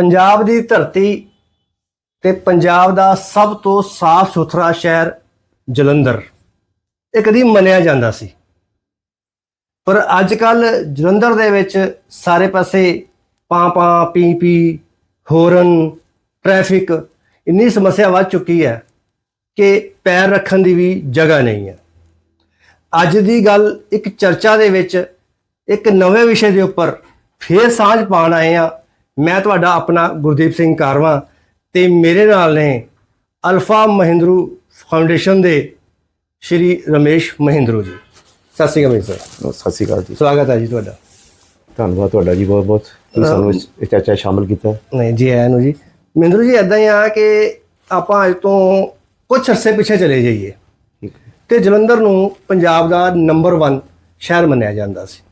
ਪੰਜਾਬ ਦੀ ਧਰਤੀ ਤੇ ਪੰਜਾਬ ਦਾ ਸਭ ਤੋਂ ਸਾਫ਼ ਸੁਥਰਾ ਸ਼ਹਿਰ ਜਲੰਧਰ। ਇਹ ਕਦੀ ਮੰਨਿਆ ਜਾਂਦਾ ਸੀ। ਪਰ ਅੱਜ ਕੱਲ ਜਲੰਧਰ ਦੇ ਵਿੱਚ ਸਾਰੇ ਪਾਸੇ ਪਾਂ ਪਾਂ, ਪੀ ਪੀ, ਹੋਰਨ, ਟ੍ਰੈਫਿਕ ਇੰਨੀ ਸਮੱਸਿਆ ਵੱਧ ਚੁੱਕੀ ਹੈ ਕਿ ਪੈਰ ਰੱਖਣ ਦੀ ਵੀ ਜਗ੍ਹਾ ਨਹੀਂ ਹੈ। ਅੱਜ ਦੀ ਗੱਲ ਇੱਕ ਚਰਚਾ ਦੇ ਵਿੱਚ ਇੱਕ ਨਵੇਂ ਵਿਸ਼ੇ ਦੇ ਉੱਪਰ ਫੇਰ ਸਾਂਝ ਪਾਉਣ ਆਏ ਆ ਮੈਂ ਤੁਹਾਡਾ ਆਪਣਾ ਗੁਰਦੀਪ ਸਿੰਘ ਕਾਰਵਾ ਤੇ ਮੇਰੇ ਨਾਲ ਨੇ ਅਲਫਾ ਮਹਿੰਦਰੂ ਫਾਊਂਡੇਸ਼ਨ ਦੇ ਸ਼੍ਰੀ ਰਮੇਸ਼ ਮਹਿੰਦਰੂ ਜੀ। ਸਤਿ ਸ਼੍ਰੀ ਅਕਾਲ ਸਰ। ਸਤਿ ਸ਼੍ਰੀ ਅਕਾਲ ਜੀ। ਸਵਾਗਤ ਹੈ ਜੀ ਤੁਹਾਡਾ। ਧੰਨਵਾਦ ਤੁਹਾਡਾ ਜੀ ਬਹੁਤ ਬਹੁਤ। ਤੁਸੀਂ ਸਾਨੂੰ ਇਸ ਇਸ ਚਰਚਾ 'ਚ ਸ਼ਾਮਲ ਕੀਤਾ। ਨਹੀਂ ਜੀ ਆਇਆਂ ਨੂੰ ਜੀ। ਮਹਿੰਦਰੂ ਜੀ ਇਦਾਂ ਹੀ ਆ ਕਿ ਆਪਾਂ ਅੱਜ ਤੋਂ ਕੁਝ ਅਰਸੇ ਪਿੱਛੇ ਚਲੇ ਜਾਈਏ। ਤੇ ਜਲੰਧਰ ਨੂੰ ਪੰਜਾਬ ਦਾ ਨੰਬਰ 1 ਸ਼ਹਿਰ ਮੰਨਿਆ ਜਾਂਦਾ ਸੀ।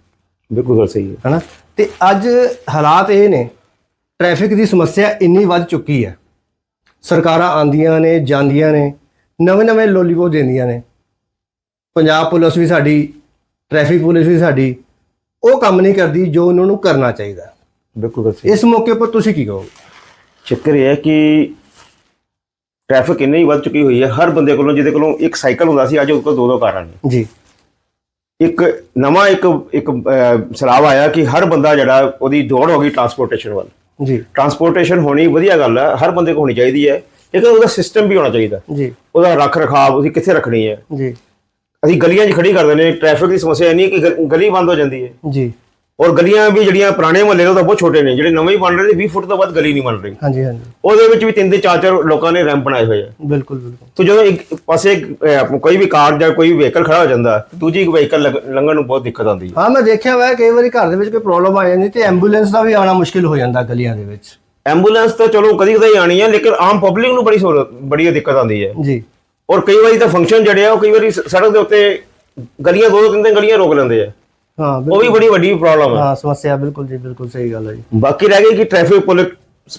ਬਿਲਕੁਲ ਸਹੀ ਹੈ। ਹਨਾ? ਤੇ ਅੱਜ ਹਾਲਾਤ ਇਹ ਨੇ ਟ੍ਰੈਫਿਕ ਦੀ ਸਮੱਸਿਆ ਇੰਨੀ ਵੱਧ ਚੁੱਕੀ ਹੈ। ਸਰਕਾਰਾਂ ਆਂਦੀਆਂ ਨੇ ਜਾਂਦੀਆਂ ਨੇ ਨਵੇਂ ਨਵੇਂ ਲੋਲੀਪੋ ਦਿੰਦੀਆਂ ਨੇ। ਪੰਜਾਬ ਪੁਲਿਸ ਵੀ ਸਾਡੀ ਟ੍ਰੈਫਿਕ ਪੁਲਿਸ ਵੀ ਸਾਡੀ ਉਹ ਕੰਮ ਨਹੀਂ ਕਰਦੀ ਜੋ ਉਹਨਾਂ ਨੂੰ ਕਰਨਾ ਚਾਹੀਦਾ। ਬਿਲਕੁਲ ਸਹੀ। ਇਸ ਮੌਕੇ ਉੱਪਰ ਤੁਸੀਂ ਕੀ ਕਹੋਗੇ? ਚੱਕਰ ਇਹ ਹੈ ਕਿ ਟ੍ਰੈਫਿਕ ਇੰਨੀ ਵੱਧ ਚੁੱਕੀ ਹੋਈ ਹੈ ਹਰ ਬੰਦੇ ਕੋਲੋਂ ਜਿਹਦੇ ਕੋਲੋਂ ਇੱਕ ਸਾਈਕਲ ਹੁੰਦਾ ਸੀ ਅੱਜ ਉਹਦੇ ਕੋਲ ਦੋ ਦੋ ਕਾਰਾਂ ਨੇ। ਜੀ। ਇੱਕ ਨਵਾਂ ਇੱਕ ਇੱਕ ਸਲਾਹ ਆਇਆ ਕਿ ਹਰ ਬੰਦਾ ਜਿਹੜਾ ਉਹਦੀ ਦੌੜ ਹੋ ਗਈ ਟਰਾਂਸਪੋਰਟੇਸ਼ਨ ਵੱਲ। ਜੀ। ਟਰਾਂਸਪੋਰਟੇਸ਼ਨ ਹੋਣੀ ਵਧੀਆ ਗੱਲ ਹੈ ਹਰ ਬੰਦੇ ਕੋਲ ਹੋਣੀ ਚਾਹੀਦੀ ਹੈ ਲੇਕਿਨ ਉਹਦਾ ਸਿਸਟਮ ਵੀ ਹੋਣਾ ਚਾਹੀਦਾ। ਜੀ। ਉਹਦਾ ਰੱਖ ਰਖਾਵ ਉਹਦੀ ਕਿੱਥੇ ਰੱਖਣੀ ਹੈ ਜੀ। ਅਸੀਂ ਗਲੀਆਂ 'ਚ ਖੜੀ ਕਰਦੇ ਨੇ ਟ੍ਰੈਫਿਕ ਦੀ ਸਮੱਸਿਆ ਇੰਨੀ ਕਿ ਗਲੀ ਬੰਦ ਹੋ ਜਾਂਦੀ ਹੈ। ਜੀ। ਔਰ ਗਲੀਆਂ ਵੀ ਜਿਹੜੀਆਂ ਪੁਰਾਣੇ ਮੁਹੱਲੇ ਨੇ ਉਹ ਤਾਂ ਬਹੁਤ ਛੋਟੇ ਨੇ ਜਿਹੜੇ ਨਵੇਂ ਹੀ ਬਣ ਰਹੇ ਨੇ 20 ਫੁੱਟ ਤੋਂ ਵੱਧ ਗਲੀ ਨਹੀਂ ਬਣ ਰਹੀ। ਹਾਂਜੀ ਹਾਂਜੀ। ਉਹਦੇ ਵਿੱਚ ਵੀ ਤਿੰਨ ਤਿੰਨ ਚਾਰ ਚਾਰ ਲੋਕਾਂ ਨੇ ਰੈਂਪ ਬਣਾਏ ਹੋਏ ਆ। ਬਿਲਕੁਲ ਬਿਲਕੁਲ। ਤੋ ਜਦੋਂ ਇੱਕ ਪਾਸੇ ਕੋਈ ਵੀ ਕਾਰ ਜਾਂ ਕੋਈ ਵਹੀਕਲ ਖੜਾ ਹੋ ਜਾਂਦਾ ਦੂਜੀ ਇੱਕ ਵਹੀਕਲ ਲੰਘਣ ਨੂੰ ਬਹੁਤ ਦਿੱਕਤ ਆਉਂਦੀ ਹੈ ਹਾਂ ਮੈਂ ਦੇਖਿਆ ਹੋਇਆ ਕਈ ਵਾਰੀ ਘਰ ਦੇ ਵਿੱਚ ਕੋਈ ਪ੍ਰੋਬਲਮ ਆ ਜਾਂਦੀ ਤੇ ਐਂਬੂਲੈਂਸ ਦਾ ਵੀ ਆਉਣਾ ਮੁਸ਼ਕਿਲ ਹੋ ਜਾਂਦਾ ਗਲੀਆਂ ਦੇ ਵਿੱਚ। ਐਂਬੂਲੈਂਸ ਤਾਂ ਚਲੋ ਕਦੀ ਕਦੀ ਆਣੀ ਹੈ ਲੇਕਿਨ ਆਮ ਪਬਲਿਕ ਨੂੰ ਬੜੀ ਬੜੀ ਦਿੱਕਤ ਆਉਂਦੀ ਹੈ ਜੀ। ਔਰ ਕਈ ਵਾਰੀ ਤਾਂ ਫੰਕਸ਼ਨ ਜਿਹੜੇ ਆ ਉਹ ਕਈ ਵਾਰੀ ਸੜਕ ਦੇ ਉੱਤੇ ਗਲੀਆਂ ਦੋ ਦੋ ਤਿੰਨ ਤਿੰਨ ਗਲੀਆਂ ਰੋਕ ਲੈਂਦੇ ਆ। ਹਾਂ ਉਹ ਵੀ ਬੜੀ ਵੱਡੀ ਪ੍ਰੋਬਲਮ ਹੈ। ਹਾਂ ਸਮੱਸਿਆ ਬਿਲਕੁਲ ਜੀ ਬਿਲਕੁਲ ਸਹੀ ਗੱਲ ਹੈ ਜੀ। ਬਾਕੀ ਰਹਿ ਗਈ ਕਿ ਟ੍ਰੈਫਿਕ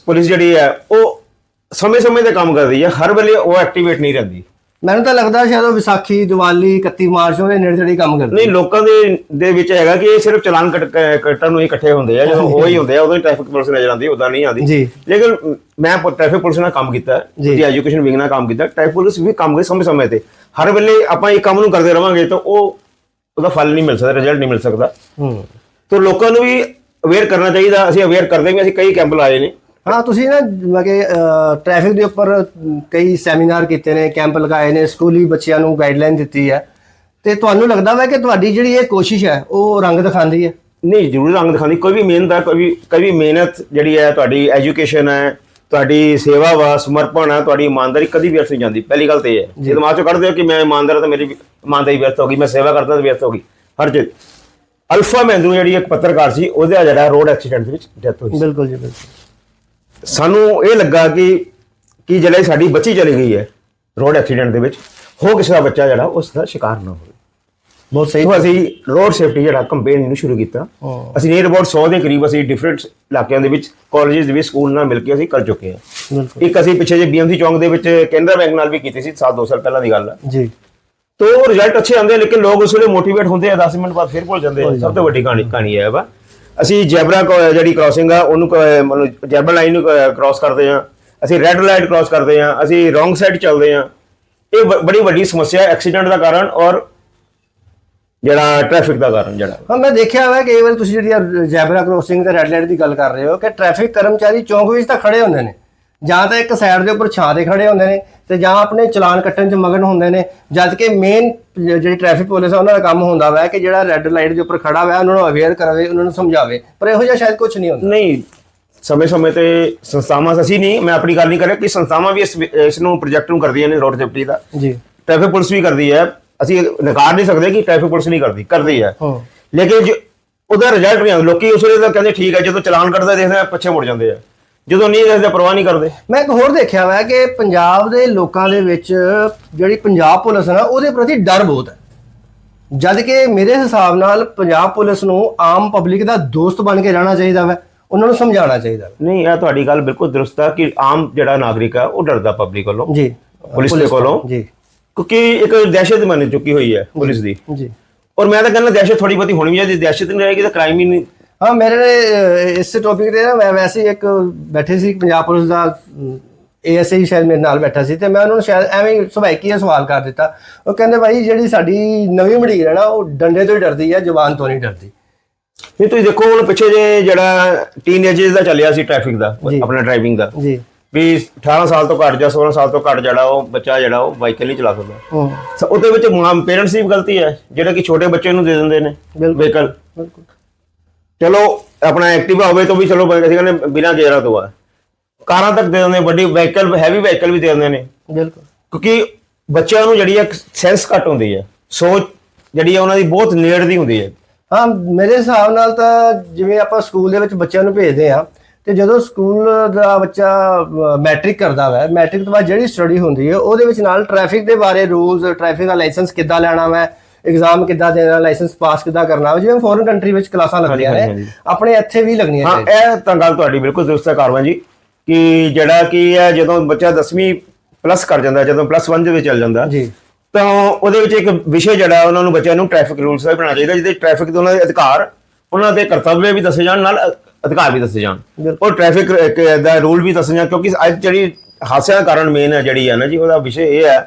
ਪੁਲਿਸ ਜਿਹੜੀ ਹੈ ਉਹ ਸਮੇਂ-ਸਮੇਂ ਤੇ ਕੰਮ ਕਰਦੀ ਹੈ ਹਰ ਵੇਲੇ ਉਹ ਐਕਟੀਵੇਟ ਨਹੀਂ ਰਹਿੰਦੀ। ਮੈਨੂੰ ਤਾਂ ਲੱਗਦਾ ਸ਼ਾਇਦ ਉਹ ਵਿਸਾਖੀ ਦੀਵਾਲੀ 31 ਮਾਰਚ ਉਹਦੇ ਨੇੜੇ ਤੇੜੇ ਕੰਮ ਕਰਦੇ ਨਹੀਂ ਲੋਕਾਂ ਦੇ ਦੇ ਵਿੱਚ ਹੈਗਾ ਕਿ ਇਹ ਸਿਰਫ ਚਲਾਨ ਕੱਟਣ ਨੂੰ ਹੀ ਇਕੱਠੇ ਹੁੰਦੇ ਆ ਜਦੋਂ ਉਹ ਹੀ ਹੁੰਦੇ ਆ ਉਦੋਂ ਹੀ ਟ੍ਰੈਫਿਕ ਪੁਲਿਸ ਨਜ਼ਰ ਆਉਂਦੀ ਉਦਾਂ ਨਹੀਂ ਆਉਂਦੀ। ਜੀ। ਲੇਕਿਨ ਮੈਂ ਟ੍ਰੈਫਿਕ ਪੁਲਿਸ ਨਾਲ ਕੰਮ ਕੀਤਾ ਜੀ। ਐਜੂਕੇਸ਼ਨ ਵਿੰਗ ਨਾਲ ਕੰਮ ਕੀਤਾ ਟ੍ਰੈਫਿਕ ਪੁਲਿਸ ਵੀ ਕੰਮ ਕਰੇ ਸਮੇਂ-ਸਮੇਂ ਤੇ। ਹਰ ਵੇਲੇ ਆਪਾਂ ਇਹ ਕੰਮ ਨੂੰ ਕਰਦੇ ਰਵਾਂਗੇ ਤਾਂ ਉਹ ਉਹਦਾ ਫਲ ਨਹੀਂ ਮਿਲ ਸਕਦਾ ਰਿਜ਼ਲਟ ਨਹੀਂ ਮਿਲ ਸਕਦਾ। ਹੂੰ। ਤਾਂ ਲੋਕਾਂ ਨੂੰ ਵੀ ਅਵੇਅਰ ਕਰਨਾ ਚਾਹੀਦਾ ਅਸੀਂ ਅਵੇਅਰ ਕਰਦੇ ਵੀ ਅਸੀਂ ਕਈ ਕੈਂਪ ਲਾਏ ਨੇ। ਹਾਂ ਤੁਸੀਂ ਨਾ ਮੈਂ ਕਿ ਟ੍ਰੈਫਿਕ ਦੇ ਉੱਪਰ ਕਈ ਸੈਮੀਨਾਰ ਕੀਤੇ ਨੇ ਕੈਂਪ ਲਗਾਏ ਨੇ ਸਕੂਲੀ ਬੱਚਿਆਂ ਨੂੰ ਗਾਈਡਲਾਈਨ ਦਿੱਤੀ ਹੈ। ਤੇ ਤੁਹਾਨੂੰ ਲੱਗਦਾ ਵਾ ਕਿ ਤੁਹਾਡੀ ਜਿਹੜੀ ਇਹ ਕੋਸ਼ਿਸ਼ ਹੈ ਉਹ ਰੰਗ ਦਿਖਾਉਂਦੀ ਹੈ? ਨਹੀਂ ਜ਼ਰੂਰ ਰੰਗ ਦਿਖਾਉਂਦੀ ਕੋਈ ਵੀ ਮਿਹਨਤ ਹੈ ਕੋਈ ਵੀ ਕੋਈ ਵੀ ਮਿਹਨਤ ਜਿਹੜੀ ਹੈ ਤੁਹਾਡੀ ਐਜੂਕੇਸ਼ਨ ਹੈ ਤੁਹਾਡੀ ਸੇਵਾ ਵਾ ਸਮਰਪਣ ਹੈ ਤੁਹਾਡੀ ਇਮਾਨਦਾਰੀ ਕਦੀ ਵਿਅਰਥ ਨਹੀਂ ਜਾਂਦੀ। ਪਹਿਲੀ ਗੱਲ ਤੇ ਇਹ ਹੈ। ਜੇ ਦਿਮਾਗ ਚੋਂ ਕੱਢ ਦਿਓ ਕਿ ਮੈਂ ਇਮਾਨਦਾਰ ਹਾਂ ਤਾਂ ਮੇਰੀ ਇਮਾਨਦਾਰੀ ਵਿਅਰਥ ਹੋ ਗਈ ਮੈਂ ਸੇਵਾ ਕਰਦਾ ਤਾਂ ਵਿਅਰਥ ਹੋ ਗਈ। ਹਰ ਚੀਜ਼ ਅਲਫਾ ਮਹਿੰਦਰੂ ਜਿਹੜੀ ਇੱਕ ਪੱਤਰਕਾਰ ਸੀ ਉਹਦਾ ਜਿਹੜਾ ਰੋਡ ਐਕਸੀਡੈਂਟ ਦੇ ਵਿੱਚ ਡੈਥ ਹੋਈ। ਬਿਲਕੁਲ ਜੀ ਬਿਲਕੁਲ। ਸਾਨੂੰ ਇਹ ਲੱਗਾ ਕਿ ਕਿ ਜਿਹੜੇ ਸਾਡੀ ਬੱਚੀ ਚਲੀ ਗਈ ਹੈ ਰੋਡ ਐਕਸੀਡੈਂਟ ਦੇ ਵਿੱਚ ਹੋ ਕਿਸੇ ਦਾ ਬੱਚਾ ਜਿਹੜਾ ਉਸ ਦਾ ਸ਼ਿਕਾਰ ਨਾ ਹੋਵੇ। ਬਹੁਤ ਸਹੀ ਅਸੀਂ ਰੋਡ ਸੇਫਟੀ ਜਿਹੜਾ ਕੰਪੇਨ ਨੂੰ ਸ਼ੁਰੂ ਕੀਤਾ। ਅਸੀਂ ਨੀਅਰ ਅਬਾਊਟ 100 ਦੇ ਕਰੀਬ ਅਸੀਂ ਡਿਫਰੈਂਟ ਇਲਾਕਿਆਂ ਦੇ ਵਿੱਚ ਕਾਲਜਸ ਦੇ ਵਿੱਚ ਸਕੂਲ ਨਾਲ ਮਿਲ ਕੇ ਅਸੀਂ ਕਰ ਚੁੱਕੇ ਹਾਂ। ਇੱਕ ਅਸੀਂ ਪਿੱਛੇ ਜੇ ਬੀਐਮਸੀ ਚੌਂਕ ਦੇ ਵਿੱਚ ਕੇਂਦਰ ਬੈਂਕ ਨਾਲ ਵੀ ਕੀਤੀ ਸੀ ਸਾਲ ਦੋ ਸਾਲ ਪਹਿਲਾਂ ਦੀ ਗੱਲ ਹੈ ਜੀ। ਤੋ ਰਿਜ਼ਲਟ ਅੱਛੇ ਆਉਂਦੇ ਆ, ਲੇਕਿਨ ਲੋਕ ਉਸ ਵੇਲੇ ਮੋਟੀਵੇਟ ਹੁੰਦੇ ਆ 10 ਮਿੰਟ ਬਾਅਦ ਫਿਰ ਭੁੱਲ ਜਾਂਦੇ ਆ। ਸਭ ਤੋਂ ਵੱਡੀ ਕਹਾਣੀ ਕਹਾਣੀ ਹੈ ਵਾ ਅਸੀਂ ਜੈਬਰਾ ਜਿਹੜੀ ਕ੍ਰਾਸਿੰਗ ਆ ਉਹਨੂੰ ਮਤਲਬ ਜੈਬਰਾ ਲਾਈਨ ਨੂੰ ਕ੍ਰਾਸ ਕਰਦੇ ਆ। ਅਸੀਂ ਰੈੱਡ ਲਾਈਟ ਕ੍ਰਾਸ ਕਰਦੇ ਆ। ਅਸੀਂ ਰੋਂਗ ਸਾਈਡ ਚੱਲਦੇ ਆ। ਇਹ ਬੜੀ ਵੱਡੀ ਸਮੱਸਿਆ ਐਕਸੀਡੈਂਟ ਦਾ ਕਾਰਨ ਔਰ ਜਿਹੜਾ ਟ੍ਰੈਫਿਕ ਦਾ ਕਾਰਨ ਜਿਹੜਾ। ਹਾਂ ਮੈਂ ਦੇਖਿਆ ਹੋਇਆ ਕਈ ਵਾਰ ਤੁਸੀਂ ਜਿਹੜੀ ਜ਼ੈਬਰਾ ਕ੍ਰੋਸਿੰਗ ਤੇ ਰੈੱਡ ਲਾਈਟ ਦੀ ਗੱਲ ਕਰ ਰਹੇ ਹੋ ਕਿ ਟ੍ਰੈਫਿਕ ਕਰਮਚਾਰੀ ਚੌਂਕ ਵਿੱਚ ਤਾਂ ਖੜੇ ਹੁੰਦੇ ਨੇ। ਜਾਂ ਤਾਂ ਇੱਕ ਸਾਈਡ ਦੇ ਉੱਪਰ ਛਾਂ ਤੇ ਖੜੇ ਹੁੰਦੇ ਨੇ ਤੇ ਜਾਂ ਆਪਣੇ ਚਲਾਨ ਕੱਟਣ 'ਚ ਮਗਨ ਹੁੰਦੇ ਨੇ ਜਦ ਕਿ ਮੇਨ ਜਿਹੜੀ ਟ੍ਰੈਫਿਕ ਪੁਲਿਸ ਆ ਉਹਨਾਂ ਦਾ ਕੰਮ ਹੁੰਦਾ ਵਾ ਕਿ ਜਿਹੜਾ ਰੈੱਡ ਲਾਈਟ ਦੇ ਉੱਪਰ ਖੜਾ ਹੋਇਆ ਉਹਨਾਂ ਨੂੰ ਅਵੇਅਰ ਕਰਾਵੇ ਉਹਨਾਂ ਨੂੰ ਸਮਝਾਵੇ ਪਰ ਇਹੋ ਜਿਹਾ ਸ਼ਾਇਦ ਕੁਝ ਨਹੀਂ ਹੁੰਦਾ। ਨਹੀਂ ਸਮੇਂ-ਸਮੇਂ ਤੇ ਸੰਸਥਾਵਾਂ ਅਸੀਂ ਨਹੀਂ ਮੈਂ ਆਪਣੀ ਗੱਲ ਨਹੀਂ ਕਰ ਰਿਹਾ ਕਿ ਸੰਸਥਾਵਾਂ ਵੀ ਇਸ ਇਸ ਨੂੰ ਪ੍ਰੋਜੈਕਟ ਨੂੰ ਕਰਦੀਆਂ ਨੇ ਰੋਡ ਸੇਫਟੀ ਦਾ। ਜੀ। ਟ੍ਰੈਫਿਕ ਪੁਲਿਸ ਵੀ ਕਰਦੀ ਹੈ। ਅਸੀਂ ਨਕਾਰ ਨਹੀਂ ਸਕਦੇ ਕਿ ਟ੍ਰੈਫਿਕ ਪੁਲਿਸ ਨਹੀਂ ਕਰਦੀ ਕਰਦੀ ਹੈ। ਲੇਕਿਨ ਜੋ- ਉਹਦਾ ਰਿਜ਼ਲਟ ਨਹੀਂ ਆਉਂਦਾ ਲੋਕੀ ਉਸ ਵੇਲੇ ਤਾਂ ਕਹਿੰਦੇ ਠੀਕ ਹੈ ਜਦੋਂ ਚਲਾਨ ਕੱਟਦਾ ਦੇਖਦੇ ਆ ਪਿੱਛੇ ਮੁੜ ਜਾਂਦੇ ਆ। ਜਦੋਂ ਨਹੀਂ ਦੇਖਦੇ ਪਰਵਾਹ ਨਹੀਂ ਕਰਦੇ। ਮੈਂ ਇੱਕ ਹੋਰ ਦੇਖਿਆ ਹੋਇਆ ਕਿ ਪੰਜਾਬ ਦੇ ਲੋਕਾਂ ਦੇ ਵਿੱਚ ਜਿਹੜੀ ਪੰਜਾਬ ਪੁਲਿਸ ਹੈ ਨਾ ਉਹਦੇ ਪ੍ਰਤੀ ਡਰ ਬਹੁਤ ਹੈ। ਜਦ ਕਿ ਮੇਰੇ ਹਿਸਾਬ ਨਾਲ ਪੰਜਾਬ ਪੁਲਿਸ ਨੂੰ ਆਮ ਪਬਲਿਕ ਦਾ ਦੋਸਤ ਬਣ ਕੇ ਰਹਿਣਾ ਚਾਹੀਦਾ ਵਾ ਉਹਨਾਂ ਨੂੰ ਸਮਝਾਉਣਾ ਚਾਹੀਦਾ ਵਾ। ਨਹੀਂ ਇਹ ਤੁਹਾਡੀ ਗੱਲ ਬਿਲਕੁਲ ਦਰੁਸਤ ਹੈ ਕਿ ਆਮ ਜਿਹੜਾ ਨਾਗਰਿਕ ਹੈ ਉਹ ਡਰਦਾ ਪਬਲਿਕ ਕੋਲੋਂ ਜੀ। ਪੁਲਿਸ ਦੇ ਕੋਲੋਂ ਜੀ। ਕਿਉਂਕਿ ਇੱਕ ਦਹਿਸ਼ਤ ਬਣ ਚੁੱਕੀ ਹੋਈ ਹੈ ਪੁਲਿਸ ਦੀ। ਜੀ। ਔਰ ਮੈਂ ਤਾਂ ਕਹਿੰਦਾ ਦਹਿਸ਼ਤ ਥੋੜੀ ਬਹੁਤੀ ਹੋਣੀ ਚਾਹੀਦੀ ਦਹਿਸ਼ਤ ਨਹੀਂ ਰਹੇਗੀ ਤਾਂ ਕ੍ਰਾਈਮ ਹੀ ਨਹੀਂ ਹਾਂ ਮੇਰੇ ਇਸ ਟੌਪਿਕ ਤੇ ਨਾ ਮੈਂ ਵੈਸੇ ਇੱਕ ਬੈਠੇ ਸੀ ਪੰਜਾਬ ਪੁਲਿਸ ਦਾ ਏਐਸਆਈ ਸ਼ਾਇਦ ਮੇਰੇ ਨਾਲ ਬੈਠਾ ਸੀ ਤੇ ਮੈਂ ਉਹਨਾਂ ਨੂੰ ਸ਼ਾਇਦ ਐਵੇਂ ਜਿਹਾ ਸਵਾਲ ਕਰ ਦਿੱਤਾ। ਉਹ ਕਹਿੰਦੇ ਭਾਈ ਜਿਹੜੀ ਸਾਡੀ ਨਵੀਂ ਮੜੀਰ ਹੈ ਨਾ ਉਹ ਡੰਡੇ ਤੋਂ ਹੀ ਡਰਦੀ ਹੈ ਜ਼ੁਬਾਨ ਤੋਂ ਨਹੀਂ ਡਰਦੀ। ਨਹੀਂ ਤੁਸੀਂ ਦੇਖੋ ਹੁਣ ਪਿੱਛੇ ਜੇ ਜਿਹੜਾ ਟੀਨੇਜਰਸ ਦਾ ਚੱਲਿਆ ਸੀ ਟ੍ਰੈਫਿਕ ਦਾ। ਆਪਣਾ ਡਰਾਈਵਿੰਗ ਦਾ ਜੀ। ਵੀ 18 ਸਾਲ ਤੋਂ ਘੱਟ ਜਾਂ 16 ਸਾਲ ਤੋਂ ਘੱਟ ਜਿਹੜਾ ਉਹ ਬੱਚਾ ਜਿਹੜਾ ਉਹ ਵਾਹੀਕਲ ਨਹੀਂ ਚਲਾ ਸਕਦਾ। ਸੋ ਉਹਦੇ ਵਿੱਚ ਪੇਰੈਂਟਸ ਦੀ ਗਲਤੀ ਹੈ ਜਿਹੜੇ ਕਿ ਛੋਟੇ ਬੱਚੇ ਨੂੰ ਦੇ ਦਿੰਦੇ ਨੇ। ਵਹੀਕਲ ਬਿਲਕੁਲ। ਚਲੋ ਆਪਣਾ ਐਕਟਿਵਾ ਹੋਵੇ ਤਾਂ ਵੀ ਚਲੋ ਅਸੀਂ ਕਹਿੰਦੇ ਬਿਨਾਂ ਗੇਅਰਾਂ ਤੋਂ ਆ। ਕਾਰਾਂ ਤੱਕ ਦੇ ਦਿੰਦੇ ਵੱਡੀ ਵਹੀਕਲ ਹੈਵੀ ਵਹੀਕਲ ਵੀ ਦੇ ਦਿੰਦੇ ਨੇ। ਬਿਲਕੁਲ। ਕਿਉਂਕਿ ਬੱਚਿਆਂ ਨੂੰ ਜਿਹੜੀ ਹੈ ਸੈਂਸ ਘੱਟ ਹੁੰਦੀ ਹੈ ਸੋਚ ਜਿਹੜੀ ਹੈ ਉਹਨਾਂ ਦੀ ਬਹੁਤ ਨੇੜ ਦੀ ਹੁੰਦੀ ਹੈ ਹਾਂ ਮੇਰੇ ਹਿਸਾਬ ਨਾਲ ਤਾਂ ਜਿਵੇਂ ਆਪਾਂ ਸਕੂਲ ਦੇ ਵਿੱਚ ਬੱਚਿਆਂ ਨੂੰ ਭੇਜਦੇ ਆ ਤੇ ਜਦੋਂ ਸਕੂਲ ਦਾ ਬੱਚਾ ਮੈਟ੍ਰਿਕ ਕਰਦਾ ਵਾ ਮੈਟ੍ਰਿਕ ਤੋਂ ਬਾਅਦ ਜਿਹੜੀ ਸਟੱਡੀ ਹੁੰਦੀ ਹੈ ਉਹਦੇ ਵਿੱਚ ਨਾਲ ਟ੍ਰੈਫਿਕ ਦੇ ਬਾਰੇ ਰੂਲਸ ਟ੍ਰੈਫਿਕ ਦਾ ਲਾਇਸੈਂਸ ਕਿੱਦਾਂ ਲੈਣਾ ਵਾ ਐਗਜ਼ਾਮ ਕਿੱਦਾਂ ਦੇਣਾ ਲਾਇਸੈਂਸ ਪਾਸ ਕਿੱਦਾਂ ਕਰਨਾ ਜਿਵੇਂ ਫੋਰਨ ਕੰਟਰੀ ਵਿੱਚ ਕਲਾਸਾਂ ਲੱਗਦੀਆਂ ਨੇ। ਆਪਣੇ ਇੱਥੇ ਵੀ ਲੱਗਣੀਆਂ ਹਾਂ ਇਹ ਤਾਂ ਗੱਲ ਤੁਹਾਡੀ ਬਿਲਕੁਲ ਦਰੁਸਤ ਕਾਰਵਾਂ ਜੀ ਕਿ ਜਿਹੜਾ ਕੀ ਹੈ ਜਦੋਂ ਬੱਚਾ 10ਵੀਂ ਪਲੱਸ ਕਰ ਜਾਂਦਾ ਜਦੋਂ ਪਲੱਸ 1 ਦੇ ਵਿੱਚ ਚੱਲ ਜਾਂਦਾ ਜੀ ਤਾਂ ਉਹਦੇ ਵਿੱਚ ਇੱਕ ਵਿਸ਼ੇ ਜਿਹੜਾ ਉਹਨਾਂ ਨੂੰ ਬੱਚਿਆਂ ਨੂੰ ਟ੍ਰੈਫਿਕ ਰੂਲਸ ਦਾ ਬਣਾਉਣਾ ਚਾਹੀਦਾ ਜਿਹਦੇ ਟ੍ਰੈਫਿਕ ਦੇ ਉਹਨਾਂ ਦੇ ਅਧਿਕਾਰ ਉਹਨਾਂ ਦੇ ਕਰਤੱਵ ਵੀ ਦੱਸੇ ਜਾਣ ਨਾਲ ਅਧਿਕਾਰ ਵੀ ਦੱਸੇ ਜਾਣ। ਉਹ ਟ੍ਰੈਫਿਕ ਦਾ ਰੂਲ ਵੀ ਦੱਸੇ ਜਾਣ ਕਿਉਂਕਿ ਅੱਜ ਜਿਹੜੀ ਹਾਸਿਆਂ ਕਾਰਨ ਮੇਨ ਹੈ ਜਿਹੜੀ ਹੈ ਨਾ ਜੀ ਉਹਦਾ ਵਿਸ਼ੇ ਇਹ ਹੈ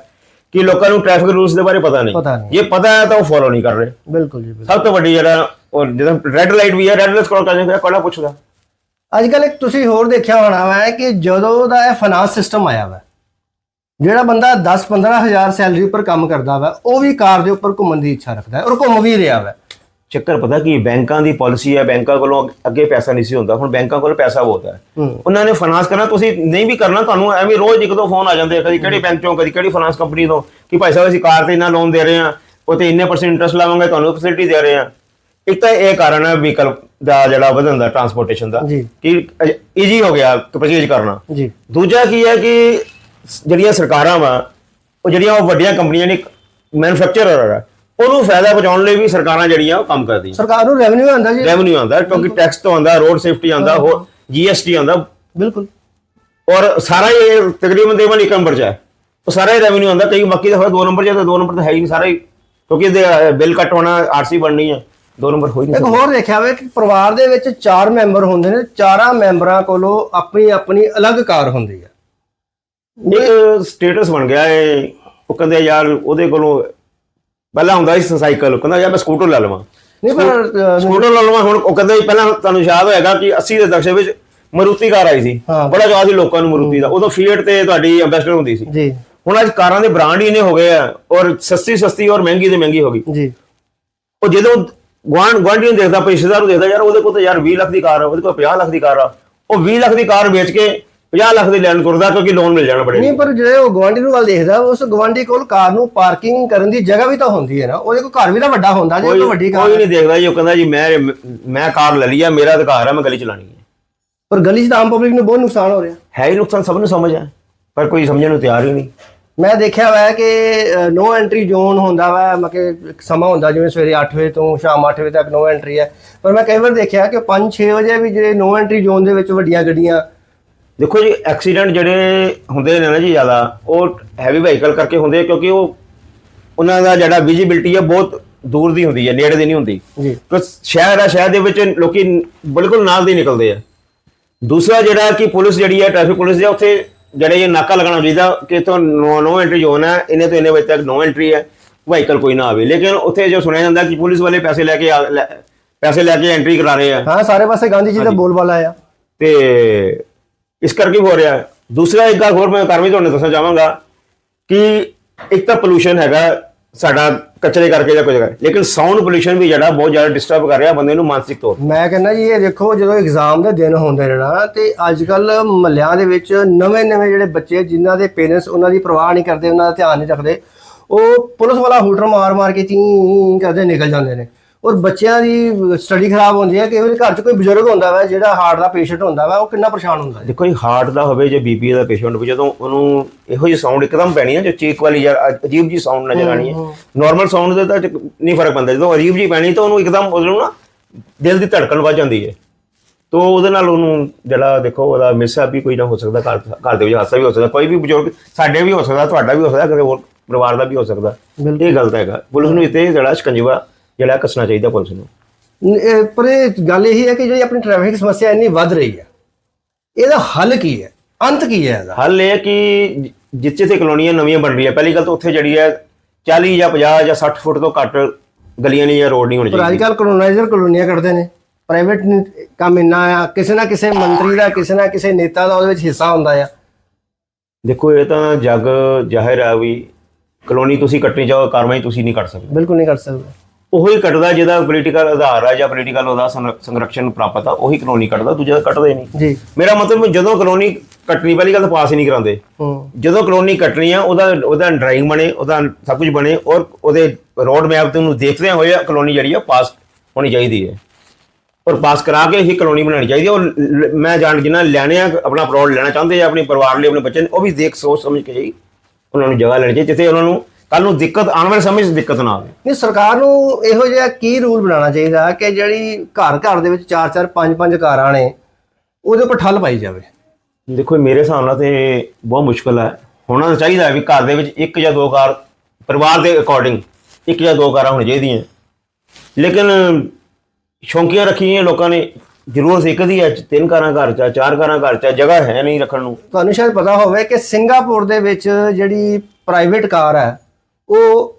ਕਿ ਲੋਕਾਂ ਨੂੰ ਟ੍ਰੈਫਿਕ ਰੂਲਸ ਦੇ ਬਾਰੇ ਪਤਾ ਨਹੀਂ। ਪਤਾ ਨਹੀਂ। ਜੇ ਪਤਾ ਹੈ ਤਾਂ ਉਹ ਫੋਲੋ ਨਹੀਂ ਕਰ ਰਹੇ। ਬਿਲਕੁਲ ਜੀ ਬਿਲਕੁਲ। ਸਭ ਤੋਂ ਵੱਡੀ ਜਿਹੜਾ ਉਹ ਜਦੋਂ ਰੈੱਡ ਲਾਈਟ ਵੀ ਹੈ ਰੈੱਡ ਲਾਈਟ ਕੋਲ ਕਹਿੰਦੇ ਕੋਲਾ ਪੁੱਛਦਾ? ਅੱਜ ਕੱਲ ਇੱਕ ਤੁਸੀਂ ਹੋਰ ਦੇਖਿਆ ਹੋਣਾ ਵਾ ਕਿ ਜਦੋਂ ਦਾ ਇਹ ਫਾਈਨਾਂਸ ਸਿਸਟਮ ਆਇਆ ਵਾ ਜਿਹੜਾ ਬੰਦਾ 10 15000 ਸੈਲਰੀ ਉੱਪਰ ਕੰਮ ਕਰਦਾ ਵਾ ਉਹ ਵੀ ਕਾਰ ਦੇ ਉੱਪਰ ਘੁੰਮਣ ਦੀ ਇੱਛਾ ਰੱਖਦਾ ਹੈ ਔਰ ਘੁੰਮ ਵੀ ਰਿਹਾ ਵਾ। ਚੱਕਰ ਪਤਾ ਕੀ ਬੈਂਕਾਂ ਦੀ ਪਾਲਿਸੀ ਹੈ ਬੈਂਕਾਂ ਕੋਲੋਂ ਅੱਗੇ ਪੈਸਾ ਨਹੀਂ ਸੀ ਹੁੰਦਾ ਹੁਣ ਬੈਂਕਾਂ ਕੋਲ ਪੈਸਾ ਬਹੁਤ ਹੈ। ਉਹਨਾਂ ਨੇ ਫਾਈਨਾਂਸ ਕਰਨਾ ਤੁਸੀਂ ਨਹੀਂ ਵੀ ਕਰਨਾ ਤੁਹਾਨੂੰ ਐਵੇਂ ਰੋਜ਼ ਇੱਕ ਦੋ ਫੋਨ ਆ ਜਾਂਦੇ ਆ ਕਦੀ ਕਿਹੜੀ ਬੈਂਕ ਚੋਂ ਕਦੀ ਕਿਹੜੀ ਫਾਈਨਾਂਸ ਕੰਪਨੀ ਤੋਂ ਕਿ ਭਾਈ ਸਾਹਿਬ ਅਸੀਂ ਕਾਰ ਤੇ ਇੰਨਾ ਲੋਨ ਦੇ ਰਹੇ ਹਾਂ ਉਹ ਤੇ ਇੰਨੇ ਪਰਸੈਂਟ ਇੰਟਰਸਟ ਲਾਵਾਂਗੇ ਤੁਹਾਨੂੰ ਫੈਸਿਲਿਟੀ ਦੇ ਰਹੇ ਹਾਂ। ਇੱਕ ਤਾਂ ਇਹ ਕਾਰਨ ਹੈ ਵਹੀਕਲ ਦਾ ਜਿਹੜਾ ਵਧਣ ਦਾ ਟਰਾਂਸਪੋਰਟੇਸ਼ਨ ਦਾ। ਕਿ ਈਜ਼ੀ ਹੋ ਗਿਆ ਪਰਚੇਜ ਕਰਨਾ। ਜੀ। ਦੂਜਾ ਕੀ ਹੈ ਕਿ ਜਿਹੜੀਆਂ ਸਰਕਾਰਾਂ ਵਾ ਉਹ ਜਿਹੜੀਆਂ ਉਹ ਵੱਡੀਆਂ ਕੰਪਨੀਆਂ ਨੇ ਮੈਨੂਫੈਕਚਰਰ ਹੈ ਉਹਨੂੰ ਫਾਇਦਾ ਪਹੁੰਚਾਉਣ ਲਈ ਵੀ ਸਰਕਾਰਾਂ ਜਿਹੜੀਆਂ ਉਹ ਕੰਮ ਕਰਦੀਆਂ। ਸਰਕਾਰ ਨੂੰ ਰੈਵਨਿਊ ਆਉਂਦਾ ਜੀ। ਰੈਵਨਿਊ ਆਉਂਦਾ ਕਿਉਂਕਿ ਟੈਕਸ ਤੋਂ ਆਉਂਦਾ ਰੋਡ ਸੇਫਟੀ ਆਉਂਦਾ ਹੋਰ ਜੀਐਸਟੀ ਆਉਂਦਾ। ਬਿਲਕੁਲ। ਔਰ ਸਾਰਾ ਇਹ ਤਕਰੀਬਨ ਦੇਵਲ ਇੱਕ ਨੰਬਰ 'ਚ ਹੈ। ਉਹ ਸਾਰਾ ਹੀ ਰੈਵਨਿਊ ਆਉਂਦਾ ਕਈ ਬਾਕੀ ਦਾ ਹੋਇਆ ਦੋ ਨੰਬਰ 'ਚ ਤਾਂ ਦੋ ਨੰਬਰ ਤਾਂ ਹੈ ਹੀ ਨਹੀਂ ਸਾਰਾ ਹੀ ਕਿਉਂਕਿ ਇਹਦੇ ਬਿੱਲ ਕੱਟ ਹੋਣਾ ਆਰਸੀ ਬਣਨੀ ਹੈ ਦੋ ਨੰਬਰ ਹੋ ਹੀ ਨਹੀਂ ਇੱਕ ਹੋਰ ਦੇਖਿਆ ਵੇ ਕਿ ਪਰਿਵਾਰ ਦੇ ਵਿੱਚ ਚਾਰ ਮੈਂਬਰ ਹੁੰਦੇ ਨੇ ਚਾਰਾਂ ਮੈਂਬਰਾਂ ਕੋਲੋਂ ਆਪਣੀ ਆਪਣੀ ਅਲੱਗ ਕਾਰ ਹੁੰਦੀ ਹੈ। ਇੱਕ ਸਟੇਟਸ ਬਣ ਗਿਆ ਹੈ ਉਹ ਕਹਿੰਦੇ ਯਾਰ ਉਹਦੇ ਕੋਲੋਂ ਪਹਿਲਾਂ ਹੁੰਦਾ ਸੀ ਸਾਈਕਲ ਕਹਿੰਦਾ ਯਾਰ ਮੈਂ ਸਕੂਟਰ ਲੈ ਲਵਾਂ। ਨਹੀਂ ਪਰ ਸਕੂਟਰ ਲੈ ਲਵਾਂ ਹੁਣ ਉਹ ਕਹਿੰਦੇ ਪਹਿਲਾਂ ਤੁਹਾਨੂੰ ਯਾਦ ਹੋਏਗਾ ਕਿ 80 ਦੇ ਦਸ਼ਕ ਵਿੱਚ ਮਰੂਤੀ ਕਾਰ ਆਈ ਸੀ। ਬੜਾ ਚਾਅ ਸੀ ਲੋਕਾਂ ਨੂੰ ਮਰੂਤੀ ਦਾ। ਉਦੋਂ ਫੀਟ ਤੇ ਤੁਹਾਡੀ ਐਂਬੈਸਡਰ ਹੁੰਦੀ ਸੀ। ਜੀ। ਹੁਣ ਅੱਜ ਕਾਰਾਂ ਦੇ ਬ੍ਰਾਂਡ ਹੀ ਇੰਨੇ ਹੋ ਗਏ ਆ ਔਰ ਸਸਤੀ ਸਸਤੀ ਔਰ ਮਹਿੰਗੀ ਤੇ ਮਹਿੰਗੀ ਹੋ ਗਈ। ਜੀ। ਉਹ ਜਦੋਂ ਗਵਾਂਢ ਗੁਆਂਢੀ ਨੂੰ ਦੇਖਦਾ ਰਿਸ਼ਤੇਦਾਰ ਨੂੰ ਦੇਖਦਾ ਯਾਰ ਉਹਦੇ ਕੋਲ ਤਾਂ ਯਾਰ 20 ਲੱਖ ਦੀ ਕਾਰ ਆ ਉਹਦੇ ਕੋਲ 50 ਲੱਖ ਦੀ ਕਾਰ ਆ। ਉਹ 20 ਲੱਖ ਦੀ ਕਾਰ ਵੇਚ ਕੇ 50 ਲੱਖ ਦੀ ਲੈਣ ਤੁਰਦਾ ਕਿਉਂਕਿ ਲੋਨ ਮਿਲ ਜਾਣਾ ਬੜੇ ਨਹੀਂ ਪਰ ਜਿਹੜੇ ਉਹ ਗਵਾਂਢੀ ਨੂੰ ਵੱਲ ਦੇਖਦਾ ਉਸ ਗਵਾਂਢੀ ਕੋਲ ਕਾਰ ਨੂੰ ਪਾਰਕਿੰਗ ਕਰਨ ਦੀ ਜਗ੍ਹਾ ਵੀ ਤਾਂ ਹੁੰਦੀ ਹੈ ਨਾ। ਉਹਦੇ ਕੋਲ ਘਰ ਵੀ ਤਾਂ ਵੱਡਾ ਹੁੰਦਾ ਜੀ ਉਹ ਵੱਡੀ ਕਾਰ ਕੋਈ ਨਹੀਂ ਦੇਖਦਾ ਜੀ ਉਹ ਕਹਿੰਦਾ ਜੀ ਮੈਂ ਮੈਂ ਕਾਰ ਲੈ ਲਈ ਆ ਮੇਰਾ ਅਧਿਕਾਰ ਹੈ ਮੈਂ ਗਲੀ ਚਲਾਣੀ ਹੈ। ਪਰ ਗਲੀ 'ਚ ਤਾਂ ਆਮ ਪਬਲਿਕ ਨੂੰ ਬਹੁਤ ਨੁਕਸਾਨ ਹੋ ਰਿਹਾ। ਹੈ ਹੀ ਨੁਕਸਾਨ ਸਭ ਨੂੰ ਸਮਝ ਹੈ ਪਰ ਕੋਈ ਸਮਝਣ ਨੂੰ ਤਿਆਰ ਹੀ ਨਹੀਂ। ਮੈਂ ਦੇਖਿਆ ਹੋਇਆ ਕਿ ਨੋ ਐਂਟਰੀ ਜ਼ੋਨ ਹੁੰਦਾ ਵਾ ਮਤਲਬ ਸਮਾਂ ਹੁੰਦਾ ਜਿਵੇਂ ਸਵੇਰੇ 8 ਵਜੇ ਤੋਂ ਸ਼ਾਮ 8 ਵਜੇ ਤੱਕ ਨੋ ਐਂਟਰੀ ਹੈ। ਪਰ ਮੈਂ ਕਈ ਵਾਰ ਦੇਖਿਆ ਕਿ 5-6 ਵਜੇ ਵੀ ਜਿਹੜੇ ਨੋ ਐਂਟਰੀ ਜ਼ੋਨ ਦੇ ਵਿੱਚ ਵੱਡੀਆਂ ਗੱਡੀਆਂ ਦੇਖੋ ਜੀ ਐਕਸੀਡੈਂਟ ਜਿਹੜੇ ਹੁੰਦੇ ਨੇ ਨਾ ਜੀ ਜ਼ਿਆਦਾ ਉਹ ਹੈਵੀ ਵਹੀਕਲ ਕਰਕੇ ਹੁੰਦੇ ਆ ਕਿਉਂਕਿ ਉਹ ਉਹਨਾਂ ਦਾ ਜਿਹੜਾ ਵਿਜ਼ਿਬਿਲਟੀ ਹੈ ਬਹੁਤ ਦੂਰ ਦੀ ਹੁੰਦੀ ਹੈ ਨੇੜੇ ਦੀ ਨਹੀਂ ਹੁੰਦੀ। ਜੀ। ਕਿ ਸ਼ਹਿਰ ਆ ਸ਼ਹਿਰ ਦੇ ਵਿੱਚ ਲੋਕੀ ਬਿਲਕੁਲ ਨਾਲ ਦੀ ਨਿਕਲਦੇ ਆ। ਦੂਸਰਾ ਜਿਹੜਾ ਕਿ ਪੁਲਿਸ ਜਿਹੜੀ ਹੈ ਟ੍ਰੈਫਿਕ ਪੁਲਿਸ ਦੀ ਉੱਥੇ ਜਿਹੜੇ ਇਹ ਨਾਕਾ ਲਗਾਉਣਾ ਚਾਹੀਦਾ ਕਿ ਇਥੋਂ ਨੋ ਨੋ ਐਂਟਰੀ ਜ਼ੋਨ ਹੈ ਇਹਨੇ ਤੋਂ ਇੰਨੇ ਵਜੇ ਤੱਕ ਨੋ ਐਂਟਰੀ ਹੈ ਵਹੀਕਲ ਕੋਈ ਨਾ ਆਵੇ। ਲੇਕਿਨ ਉੱਥੇ ਜੋ ਸੁਣਿਆ ਜਾਂਦਾ ਕਿ ਪੁਲਿਸ ਵਾਲੇ ਪੈਸੇ ਲੈ ਕੇ ਆ- ਪੈਸੇ ਲੈ ਕੇ ਐਂਟਰੀ ਕਰਾ ਰਹੇ ਆ। ਹਾਂ ਸਾਰੇ ਪਾਸੇ ਗਾਂਧੀ ਜੀ ਦਾ ਬੋਲਬਾਲਾ ਆ। ਤੇ ਇਸ ਕਰਕੇ ਹੋ ਰਿਹਾ ਹੈ। ਦੂਸਰਾ ਇੱਕ ਗੱਲ ਹੋਰ ਮੈਂ ਕਰਮੀ ਤੁਹਾਨੂੰ ਦੱਸਣਾ ਚਾਹਾਂਗਾ ਕਿ ਇੱਕ ਤਾਂ ਪੋਲੂਸ਼ਨ ਹੈਗਾ ਸਾਡਾ ਕਚਰੇ ਕਰਕੇ ਜਾਂ ਕੁਝ ਕਰਕੇ। ਲੇਕਿਨ ਸਾਊਂਡ ਪੋਲੂਸ਼ਨ ਵੀ ਜਿਹੜਾ ਬਹੁਤ ਜ਼ਿਆਦਾ ਡਿਸਟਰਬ ਕਰ ਰਿਹਾ ਬੰਦੇ ਨੂੰ ਮਾਨਸਿਕ ਤੌਰ ਮੈਂ ਕਹਿੰਦਾ ਜੀ, ਇਹ ਦੇਖੋ ਜਦੋਂ ਐਗਜ਼ਾਮ ਦੇ ਦਿਨ ਹੁੰਦੇ ਨੇ ਨਾ, ਤੇ ਅੱਜ ਕੱਲ ਮਹੱਲਿਆਂ ਦੇ ਵਿੱਚ ਨਵੇਂ ਨਵੇਂ ਜਿਹੜੇ ਬੱਚੇ ਜਿਨ੍ਹਾਂ ਦੇ ਪੇਰੈਂਟਸ ਉਹਨਾਂ ਦੀ ਪਰਵਾਹ ਨਹੀਂ ਕਰਦੇ, ਉਹਨਾਂ ਦਾ ਧਿਆਨ ਨਹੀਂ ਰੱਖਦੇ, ਉਹ ਪੁਲਿਸ ਵਾਲਾ ਹੂਟਰ ਮਾਰ ਮਾਰ ਕੇ ਚੀਂ ਕਰਦੇ ਨਿਕਲ ਜਾਂਦੇ ਨੇ। ਔਰ ਬੱਚਿਆਂ ਦੀ ਸਟੱਡੀ ਖਰਾਬ ਹੁੰਦੀ ਹੈ ਕਈ ਵਾਰੀ ਘਰ 'ਚ ਕੋਈ ਬਜ਼ੁਰਗ ਹੁੰਦਾ ਵਾ ਜਿਹੜਾ ਹਾਰਟ ਦਾ ਪੇਸ਼ੈਂਟ ਹੁੰਦਾ ਵਾ ਉਹ ਕਿੰਨਾ ਪਰੇਸ਼ਾਨ ਹੁੰਦਾ ਦੇਖੋ ਜੀ ਹਾਰਟ ਦਾ ਹੋਵੇ ਜਾਂ ਬੀਪੀ ਦਾ ਪੇਸ਼ੈਂਟ ਹੋਵੇ ਜਦੋਂ ਉਹਨੂੰ ਇਹੋ ਜਿਹੀ ਸਾਊਂਡ ਇੱਕਦਮ ਪੈਣੀ ਹੈ ਜੋ ਚੀਕ ਵਾਲੀ ਜਾਂ ਅ- ਅਜੀਬ ਜੀ ਸਾਊਂਡ ਨਜ਼ਰ ਆਣੀ ਹੈ। ਨਾਰਮਲ ਸਾਊਂਡ ਦੇ ਤਾਂ ਚ- ਨਹੀਂ ਫ਼ਰਕ ਪੈਂਦਾ ਜਦੋਂ ਅਜੀਬ ਜੀ ਪੈਣੀ ਤਾਂ ਉਹਨੂੰ ਇੱਕਦਮ ਉਹਨੂੰ ਨਾ ਦਿਲ ਦੀ ਧੜਕਣ ਵੱਧ ਜਾਂਦੀ ਹੈ। ਤੋ ਉਹਦੇ ਨਾਲ ਉਹਨੂੰ ਜਿਹੜਾ ਦੇਖੋ ਉਹਦਾ ਮਿਸਾ ਵੀ ਕੋਈ ਨਾ ਹੋ ਸਕਦਾ ਘਰ ਘਰ ਦੇ ਵਿੱਚ ਹਾਦਸਾ ਵੀ ਹੋ ਸਕਦਾ ਕੋਈ ਵੀ ਬਜ਼ੁਰਗ ਸਾਡੇ ਵੀ ਹੋ ਸਕਦਾ ਤੁਹਾਡਾ ਵੀ ਹੋ ਸਕਦਾ ਕਿਸੇ ਹੋਰ ਪਰਿਵਾਰ ਦਾ ਵੀ ਹੋ ਸਕਦਾ। ਇਹ ਗਲਤ ਹੈਗਾ। ਪੁਲਿਸ ਨੂੰ ਇੱਥੇ ਜਿਹੜਾ ਸ਼ਿਕੰਜਵਾ ਜਿਹੜਾ ਕੱਸਣਾ ਚਾਹੀਦਾ ਪੁਲਿਸ ਨੂੰ। ਨ- ਇਹ- ਪਰ ਇਹ ਗੱਲ ਇਹ ਹੈ ਕਿ ਜਿਹੜੀ ਆਪਣੀ ਟ੍ਰੈਫਿਕ ਸਮੱਸਿਆ ਇੰਨੀ ਵੱਧ ਰਹੀ ਹੈ ਇਹਦਾ ਹੱਲ ਕੀ ਹੈ? ਅੰਤ ਕੀ ਹੈ ਇਹਦਾ? ਹੱਲ ਇਹ ਹੈ ਕਿ ਜਿੱਥੇ ਤੇ ਕਲੋਨੀਆਂ ਨਵੀਆਂ ਬਣ ਰਹੀਆਂ ਪਹਿਲੀ ਗੱਲ ਤਾਂ ਉੱਥੇ ਜਿਹੜੀ ਹੈ 40 ਜਾਂ 50 ਜਾਂ 60 ਫੁੱਟ ਤੋਂ ਘੱਟ ਗਲੀਆਂ ਨਹੀਂ ਜਾਂ ਰੋਡ ਨਹੀਂ ਹੋਣੀ ਪਰ ਅੱਜ ਚਾਹੀਦੀ। ਕੱਲ ਕਲੋਨਾਈਜ਼ਰ ਕਲੋਨੀਆਂ ਕੱਢਦੇ ਨੇ। ਪ੍ਰਾਈਵੇਟ ਕੰਮ ਇੰਨਾ ਆ ਕਿਸੇ ਨਾ ਕਿਸੇ ਮੰਤਰੀ ਦਾ ਕਿਸੇ ਨਾ ਕਿਸੇ ਨੇਤਾ ਦਾ ਉਹਦੇ ਵਿੱਚ ਹਿੱਸਾ ਹੁੰਦਾ ਆ। ਦੇਖੋ ਇਹ ਤਾਂ ਜੱਗ ਜ਼ਾਹਿਰ ਹੈ ਵੀ ਕਲੋਨੀ ਤੁਸੀਂ ਕੱਟਣੀ ਚਾਹੋ ਕਾਰਵਾਈ ਤੁਸੀਂ ਨਹੀਂ ਕਰ ਸਕਦੇ। ਬਿਲਕੁਲ ਨਹੀਂ ਕਰ ਸਕਦੇ। ਉਹੀ ਕੱਟਦਾ ਜਿਹਦਾ ਪੋਲੀਟੀਕਲ ਆਧਾਰ ਹੈ ਜਾਂ ਪੋਲੀਟੀਕਲ ਉਹਦਾ ਸੰਰ- ਸੰਰਕਸ਼ਣ ਪ੍ਰਾਪਤ ਆ ਉਹੀ ਕਲੋਨੀ ਕੱਟਦਾ ਦੂਜਾ ਕੱਟਦਾ ਹੀ ਨਹੀਂ। ਜੀ। ਮੇਰਾ ਮਤਲਬ ਜਦੋਂ ਕਲੋਨੀ ਕੱਟਣੀ ਪਹਿਲੀ ਗੱਲ ਪਾਸ ਹੀ ਨਹੀਂ ਕਰਾਉਂਦੇ। ਜਦੋਂ ਕਲੋਨੀ ਕੱਟਣੀ ਆ ਉਹਦਾ ਉਹਦਾ ਡਰਾਇੰਗ ਬਣੇ ਉਹਦਾ ਸਭ ਕੁਝ ਬਣੇ ਔਰ ਉਹਦੇ ਰੋਡ ਮੈਪ ਤੇ ਉਹਨੂੰ ਦੇਖਦੇ ਹੋਏ ਕਲੋਨੀ ਜਿਹੜੀ ਆ ਪਾਸ ਹੋਣੀ ਚਾਹੀਦੀ ਹੈ। ਔਰ ਪਾਸ ਕਰਾ ਕੇ ਹੀ ਕਲੋਨੀ ਬਣਾਉਣੀ ਚਾਹੀਦੀ ਹੈ ਔਰ ਮੈਂ ਜਾਣ ਜਿੰਨਾ ਲੈਣੇ ਆ ਆਪਣਾ ਪਲੋਟ ਲੈਣਾ ਚਾਹੁੰਦੇ ਆ ਆਪਣੇ ਪਰਿਵਾਰ ਲਈ ਆਪਣੇ ਬੱਚੇ ਲਈ ਉਹ ਵੀ ਦੇਖ ਸੋਚ ਸਮਝ ਕੇ ਹੀ ਉਹਨਾਂ ਨੂੰ ਜਗ੍ਹਾ ਲੈਣੀ ਚਾਹੀਦੀ ਜਿੱਥੇ ਉਹਨਾਂ ਨੂੰ ਕੱਲ ਨੂੰ ਦਿੱਕਤ ਆਉਣ ਵਾਲੇ ਸਮੇਂ 'ਚ ਦਿੱਕਤ ਨਾ ਆਵੇ। ਨਹੀਂ ਸਰਕਾਰ ਨੂੰ ਇਹੋ ਜਿਹਾ ਕੀ ਰੂਲ ਬਣਾਉਣਾ ਚਾਹੀਦਾ ਕਿ ਜਿਹੜੀ ਘਰ ਘਰ ਦੇ ਵਿੱਚ 4-4 5-5 ਕਾਰਾਂ ਨੇ ਉਹਦੇ ਉੱਪਰ ਠੱਲ ਪਾਈ ਜਾਵੇ? ਦੇਖੋ ਮੇਰੇ ਹਿਸਾਬ ਨਾਲ ਤੇ ਬਹੁਤ ਮੁਸ਼ਕਲ ਹੈ। ਹੋਣਾ ਤਾਂ ਚਾਹੀਦਾ ਵੀ ਘਰ ਦੇ ਵਿੱਚ ਇੱਕ ਜਾਂ ਦੋ ਕਾਰ ਪਰਿਵਾਰ ਦੇ ਅਕੋਰਡਿੰਗ ਇੱਕ ਜਾਂ ਦੋ ਕਾਰਾਂ ਹੋਣੀਆਂ ਚਾਹੀਦੀਆਂ। ਲੇਕਿਨ ਸ਼ੌਂਕੀਆਂ ਰੱਖੀਆਂ ਲੋਕਾਂ ਨੇ ਜ਼ਰੂਰਤ ਇੱਕ ਦੀ ਹੈ ਤਿੰਨ ਕਾਰਾਂ ਘਰ ਚ ਆ, ਚਾਰ ਕਾਰਾਂ ਘਰ ਚ ਆ, ਜਗ੍ਹਾ ਹੈ ਨਹੀਂ ਰੱਖਣ ਨੂੰ। ਤੁਹਾਨੂੰ ਸ਼ਾਇਦ ਪਤਾ ਹੋਵੇ ਕਿ ਸਿੰਗਾਪੁਰ ਦੇ ਵਿੱਚ ਜਿਹੜੀ ਪ੍ਰਾਈਵੇਟ ਕਾਰ ਹੈ ਉਹ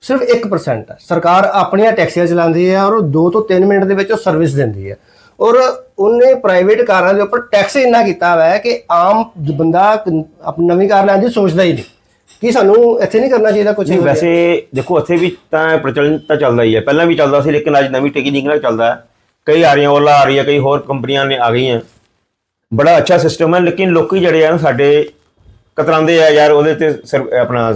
ਸਿਰਫ 1% ਹੈ ਸਰਕਾਰ ਆਪਣੀਆਂ ਟੈਕਸੀਆਂ ਚਲਾਉਂਦੀ ਹੈ ਔਰ ਉਹ 2 ਤੋਂ 3 ਮਿੰਟ ਦੇ ਵਿੱਚ ਉਹ ਸਰਵਿਸ ਦਿੰਦੀ ਹੈ। ਔਰ ਉਹਨੇ ਪ੍ਰਾਈਵੇਟ ਕਾਰਾਂ ਦੇ ਉੱਪਰ ਟੈਕਸ ਇੰਨਾ ਕੀਤਾ ਹੋਇਆ ਹੈ ਕਿ ਆਮ ਬੰਦਾ ਆਪਣੀ ਨਵੀਂ ਕਾਰ ਲੈਣ ਦੀ ਸੋਚਦਾ ਹੀ ਨਹੀਂ। ਕੀ ਸਾਨੂੰ ਇੱਥੇ ਨਹੀਂ ਕਰਨਾ ਚਾਹੀਦਾ ਕੁਝ ਨਹੀਂ ਵੈਸੇ ਦੇਖੋ ਇੱਥੇ ਵੀ ਤਾਂ ਪ੍ਰਚਲਨ ਤਾਂ ਚੱਲਦਾ ਹੀ ਹੈ। ਪਹਿਲਾਂ ਵੀ ਚੱਲਦਾ ਸੀ ਲੇਕਿਨ ਅੱਜ ਨਵੀਂ ਟੈਕਨੀਕ ਨਾਲ ਚੱਲਦਾ ਹੈ। ਕਈ ਆ ਰਹੀਆਂ ਓਲਾ ਆ ਰਹੀ ਹੈ ਕਈ ਹੋਰ ਕੰਪਨੀਆਂ ਨੇ ਆ ਗਈਆਂ। ਬੜਾ ਅੱਛਾ ਸਿਸਟਮ ਹੈ ਲੇਕਿਨ ਲੋਕੀ ਜਿਹੜੇ ਆ ਸਾਡੇ ਕਤਰਾਉਂਦੇ ਆ ਯਾਰ ਉਹਦੇ ਤੇ ਸਰ- ਆਪਣਾ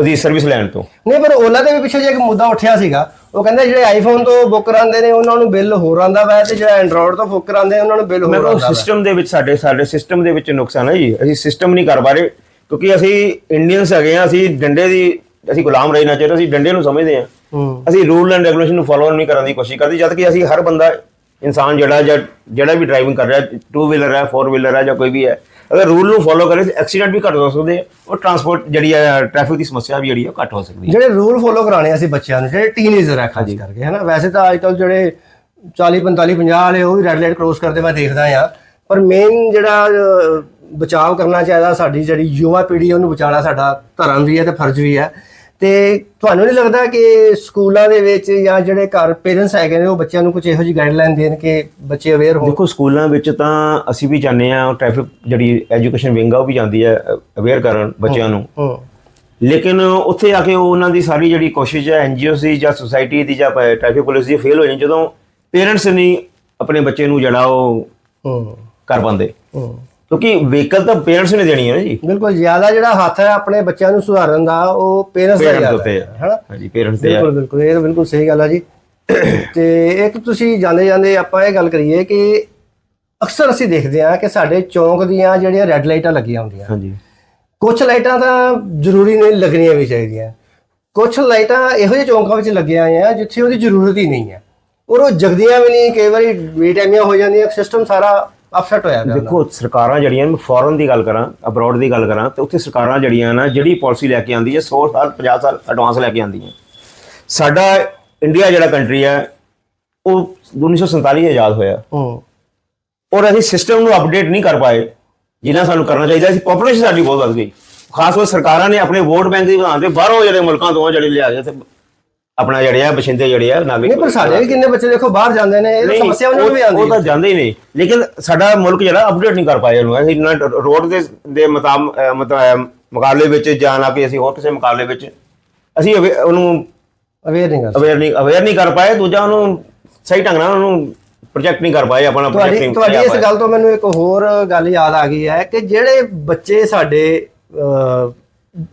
ਉਹਦੀ ਸਰਵਿਸ ਲੈਣ ਤੋਂ। ਨਹੀਂ ਪਰ ਓਲਾ ਦੇ ਵੀ ਪਿੱਛੇ ਜੇ ਇੱਕ ਮੁੱਦਾ ਉੱਠਿਆ ਸੀਗਾ ਉਹ ਕਹਿੰਦੇ ਜਿਹੜੇ ਆਈਫੋਨ ਤੋਂ ਬੁੱਕ ਕਰਾਉਂਦੇ ਨੇ ਉਹਨਾਂ ਨੂੰ ਬਿੱਲ ਹੋਰ ਆਉਂਦਾ ਵਾ ਤੇ ਜਿਹੜਾ ਐਂਡਰੋਇਡ ਤੋਂ ਬੁੱਕ ਕਰਾਉਂਦੇ ਉਹਨਾਂ ਨੂੰ ਬਿੱਲ ਹੋਰ ਆਉਂਦਾ ਵਾ। ਸਿਸਟਮ ਦੇ ਵਿੱਚ ਸਾਡੇ ਸਾਡੇ ਸਿਸਟਮ ਦੇ ਵਿੱਚ ਨੁਕਸਾਨ ਹੈ ਜੀ। ਅਸੀਂ ਸਿਸਟਮ ਨਹੀਂ ਕਰ ਪਾ ਰਹੇ ਕਿਉਂਕਿ ਅਸੀਂ ਇੰਡੀਅਨਸ ਹੈਗੇ ਆ ਅਸੀਂ ਡੰਡੇ ਦੀ ਅਸੀਂ ਗੁਲਾਮ ਰਹਿਣਾ ਚਾਹੀਦਾ ਅਸੀਂ ਡੰਡੇ ਨੂੰ ਸਮਝਦੇ ਆ ਹੂੰ। ਅਸੀਂ ਰੂਲ ਐਂਡ ਰੈਗੂਲੇਸ਼ਨ ਨੂੰ ਫਾਲੋ ਨਹੀਂ ਕਰਨ ਦੀ ਕੋਸ਼ਿਸ਼ ਕਰਦੇ ਜਦ ਕਿ ਅਸੀਂ ਹਰ ਬੰਦਾ ਇਨਸਾਨ ਜਿਹੜਾ ਜਿਹੜਾ ਵੀ ਡਰਾਈਵਿੰਗ ਕਰ ਰਿਹਾ ਟੂ ਵੀਲਰ ਹੈ ਫੋਰ ਵੀਲਰ ਹੈ ਜਾਂ ਕੋਈ ਵੀ ਹੈ ਅਗਰ ਰੂਲ ਨੂੰ ਫਾਲੋ ਕਰੇ ਤਾਂ ਐਕਸੀਡੈਂਟ ਵੀ ਘੱਟ ਹੋ ਸਕਦੇ ਆ ਔਰ ਟਰਾਂਸਪੋਰਟ ਜਿਹੜੀ ਹੈ ਟ੍ਰੈਫਿਕ ਦੀ ਸਮੱਸਿਆ ਵੀ ਜਿਹੜੀ ਹੈ ਘੱਟ ਹੋ ਸਕਦੀ ਹੈ ਜਿਹੜੇ ਰੂਲ ਫੋਲੋ ਕਰਾਣੇ ਅਸੀਂ ਬੱਚਿਆਂ ਨੂੰ ਜਿਹੜੇ ਟੀਨੇਜਰ ਹੈ ਖਾਸ ਕਰਕੇ ਹਨਾ? ਵੈਸੇ ਤਾਂ ਅੱਜਕੱਲ ਜਿਹੜੇ 40 45 50 ਵਾਲੇ ਉਹ ਵੀ ਰੈੱਡ ਲਾਈਟ ਕ੍ਰੋਸ ਕਰਦੇ ਮੈਂ ਦੇਖਦਾ ਆ। ਪਰ ਮੇਨ ਜਿਹੜਾ ਬਚਾਅ ਕਰਨਾ ਚਾਹੀਦਾ ਸਾਡੀ ਜਿਹੜੀ ਯੁਵਾ ਪੀੜ੍ਹੀ ਉਹਨੂੰ ਬਚਾਉਣਾ ਸਾਡਾ ਧਰਮ ਵੀ ਹੈ ਤੇ ਫਰਜ਼ ਵੀ ਹੈ ਤੇ ਤੁਹਾਨੂੰ ਨਹੀਂ ਲੱਗਦਾ ਕਿ ਸਕੂਲਾਂ ਦੇ ਵਿੱਚ ਜਾਂ ਜਿਹੜੇ ਘਰ ਪੇਰੈਂਟਸ ਹੈਗੇ ਨੇ ਉਹ ਬੱਚਿਆਂ ਨੂੰ ਕੁਝ ਇਹੋ ਜਿਹੀ ਗਾਈਡਲਾਈਨ ਦੇਣ ਕਿ ਬੱਚੇ ਅਵੇਅਰ ਹੋਣ? ਦੇਖੋ ਸਕੂਲਾਂ ਵਿੱਚ ਤਾਂ ਅਸੀਂ ਵੀ ਜਾਂਦੇ ਆ ਟ੍ਰੈਫਿਕ ਜਿਹੜੀ ਐਜੂਕੇਸ਼ਨ ਵਿੰਗ ਆ ਉਹ ਵੀ ਜਾਂਦੀ ਹੈ ਅਵੇਅਰ ਕਰਨ ਬੱਚਿਆਂ ਨੂੰ। ਲੇਕਿਨ ਉੱਥੇ ਆ ਕੇ ਉਹ ਉਹਨਾਂ ਦੀ ਸਾਰੀ ਜਿਹੜੀ ਕੋਸ਼ਿਸ਼ ਹੈ ਐਨਜੀਓ ਦੀ ਜਾਂ ਸੁਸਾਇਟੀ ਦੀ ਜਾਂ ਟ੍ਰੈਫਿਕ ਪੁਲਿਸ ਦੀ ਫੇਲ ਹੋ ਜਾਂਦੀ ਜਦੋਂ ਪੇਰੈਂਟਸ ਨਹੀਂ ਆਪਣੇ ਬੱਚੇ ਨੂੰ ਜਿਹੜਾ ਉਹ ਕਰ ਪਾਉਂਦੇ। ਕਿਉਂਕਿ ਵਹੀਕਲ ਤਾਂ ਪੇਰੈਂਟਸ ਨੇ ਦੇਣੀ ਹੈ ਨਾ ਜੀ। ਬਿਲਕੁਲ ਜ਼ਿਆਦਾ ਜਿਹੜਾ ਹੱਥ ਹੈ ਆਪਣੇ ਬੱਚਿਆਂ ਨੂੰ ਸੁਧਾਰਨ ਦਾ ਉਹ ਪੇਰੈਂਟਸ ਦਾ ਜ਼ਿਆਦਾ ਹੈ ਹਨਾ? ਹਾਂਜੀ ਪੇਰੈਂਟਸ ਆ ਬਿਲਕੁਲ ਬਿਲਕੁਲ ਇਹ ਬਿਲਕੁਲ ਸਹੀ ਗੱਲ ਆ ਜੀ। ਤੇ ਇੱਕ ਤੁਸੀਂ ਜਾਂਦੇ ਜਾਂਦੇ ਆਪਾਂ ਇਹ ਗੱਲ ਕਰੀਏ ਕਿ ਅਕਸਰ ਅਸੀਂ ਦੇਖਦੇ ਹਾਂ ਕਿ ਸਾਡੇ ਚੌਂਕ ਦੀਆਂ ਜਿਹੜੀਆਂ ਰੈੱਡ ਲਾਈਟਾਂ ਲੱਗੀਆਂ ਹੁੰਦੀਆਂ। ਹਾਂਜੀ। ਕੁਝ ਲਾਈਟਾਂ ਤਾਂ ਜ਼ਰੂਰੀ ਨਹੀਂ ਲੱਗਣੀਆਂ ਵੀ ਚਾਹੀਦੀਆਂ। ਕੁਝ ਲਾਈਟਾਂ ਇਹੋ ਜਿਹੇ ਚੌਂਕਾਂ ਵਿੱਚ ਲੱਗੀਆਂ ਆ ਜਿੱਥੇ ਉਹਦੀ ਜ਼ਰੂਰਤ ਹੀ ਨਹੀਂ ਹੈ। ਔਰ ਉਹ ਜਗਦੀਆਂ ਵੀ ਨਹੀਂ ਕਈ ਵਾਰੀ ਬੇਟਾਈਮੀਆਂ ਹੋ ਜਾਂਦੀਆਂ ਸਿਸਟਮ ਸਾਰਾ ਅਪਸੈਟ ਹੋ ਜਾਂਦਾ ਦੇਖੋ ਸਰਕਾਰਾਂ ਜਿਹੜੀਆਂ ਮੈਂ ਫੋਰਨ ਦੀ ਗੱਲ ਕਰਾਂ ਅਬਰੋਡ ਦੀ ਗੱਲ ਕਰਾਂ ਤੇ ਉੱਥੇ ਸਰਕਾਰਾਂ ਜਿਹੜੀਆਂ ਨਾ ਜਿਹੜੀ ਪਾਲਿਸੀ ਲੈ ਕੇ ਆਉਂਦੀ ਹੈ 100 ਸਾਲ 50 ਸਾਲ ਐਡਵਾਂਸ ਲੈ ਕੇ ਆਉਂਦੀਆਂ। ਸਾਡਾ ਇੰਡੀਆ ਜਿਹੜਾ ਕੰਟਰੀ ਹੈ ਉਹ 1947 ਆਜ਼ਾਦ ਹੋਇਆ। ਹੂੰ। ਔਰ ਅਸੀਂ ਸਿਸਟਮ ਨੂੰ ਅਪਡੇਟ ਨਹੀਂ ਕਰ ਪਾਏ ਜਿੰਨਾ ਸਾਨੂੰ ਕਰਨਾ ਚਾਹੀਦਾ ਸੀ ਪੋਪੂਲੇਸ਼ਨ ਸਾਡੀ ਬਹੁਤ ਵੱਧ ਗਈ। ਖਾਸ ਕਰ ਸਰਕਾਰਾਂ ਨੇ ਆਪਣੇ ਵੋਟ ਬੈਂਕ ਦੀ ਵਧਾਉਣ ਤੇ ਬਾਹਰੋਂ ਜਿਹੜੇ ਮੁਲਕਾਂ ਤੋਂ ਜਿਹੜੇ ਲਿਆ ਕੇ ਤੇ ਆਪਣਾ ਜਿਹੜੇ ਆ ਬਸ਼ਿੰਦੇ ਜਿਹੜੇ ਆ ਨਾਗਰਿਕ ਨਹੀਂ ਪਰ ਸਾਡੇ ਵੀ ਕਿੰਨੇ ਬੱਚੇ ਦੇਖੋ ਬਾਹਰ ਜਾਂਦੇ ਨੇ ਇਹ ਸਮੱਸਿਆ ਉਹਨਾਂ ਨੂੰ ਵੀ ਆਉਂਦੀ ਉਹ ਤਾਂ ਜਾਂਦੇ ਹੀ ਨਹੀਂ। ਲੇਕਿਨ ਸਾਡਾ ਮੁਲਕ ਜਿਹੜਾ ਅਪਡੇਟ ਨਹੀਂ ਕਰ ਪਾਇਆ ਉਹਨੂੰ ਅਸੀਂ ਨਾ ਰੋਡ ਦੇ ਦੇ ਮਤਲਬ ਮੁਕਾਬਲੇ ਵਿੱਚ ਜਾਂ ਨਾ ਕਿ ਅਸੀਂ ਹੋਰ ਕਿਸੇ ਮੁਕਾਬਲੇ ਵਿੱਚ ਅਸੀਂ ਉਹਨੂੰ ਅਵੇਅਰ ਨਹੀਂ ਕਰ ਅਵੇਅਰ ਨਹੀਂ ਅਵੇਅਰ ਨਹੀਂ ਕਰ ਪਾਏ। ਦੂਜਾ ਉਹਨੂੰ ਸਹੀ ਢੰਗ ਨਾਲ ਉਹਨੂੰ ਪ੍ਰੋਜੈਕਟ ਨਹੀਂ ਕਰ ਪਾਏ ਆਪਣਾ project ਤੁਹਾਡੀ ਇਸ। ਗੱਲ ਤੋਂ ਮੈਨੂੰ ਇੱਕ ਹੋਰ ਗੱਲ ਯਾਦ ਆ ਗਈ ਹੈ ਕਿ ਜਿਹੜੇ ਬੱਚੇ ਸਾਡੇ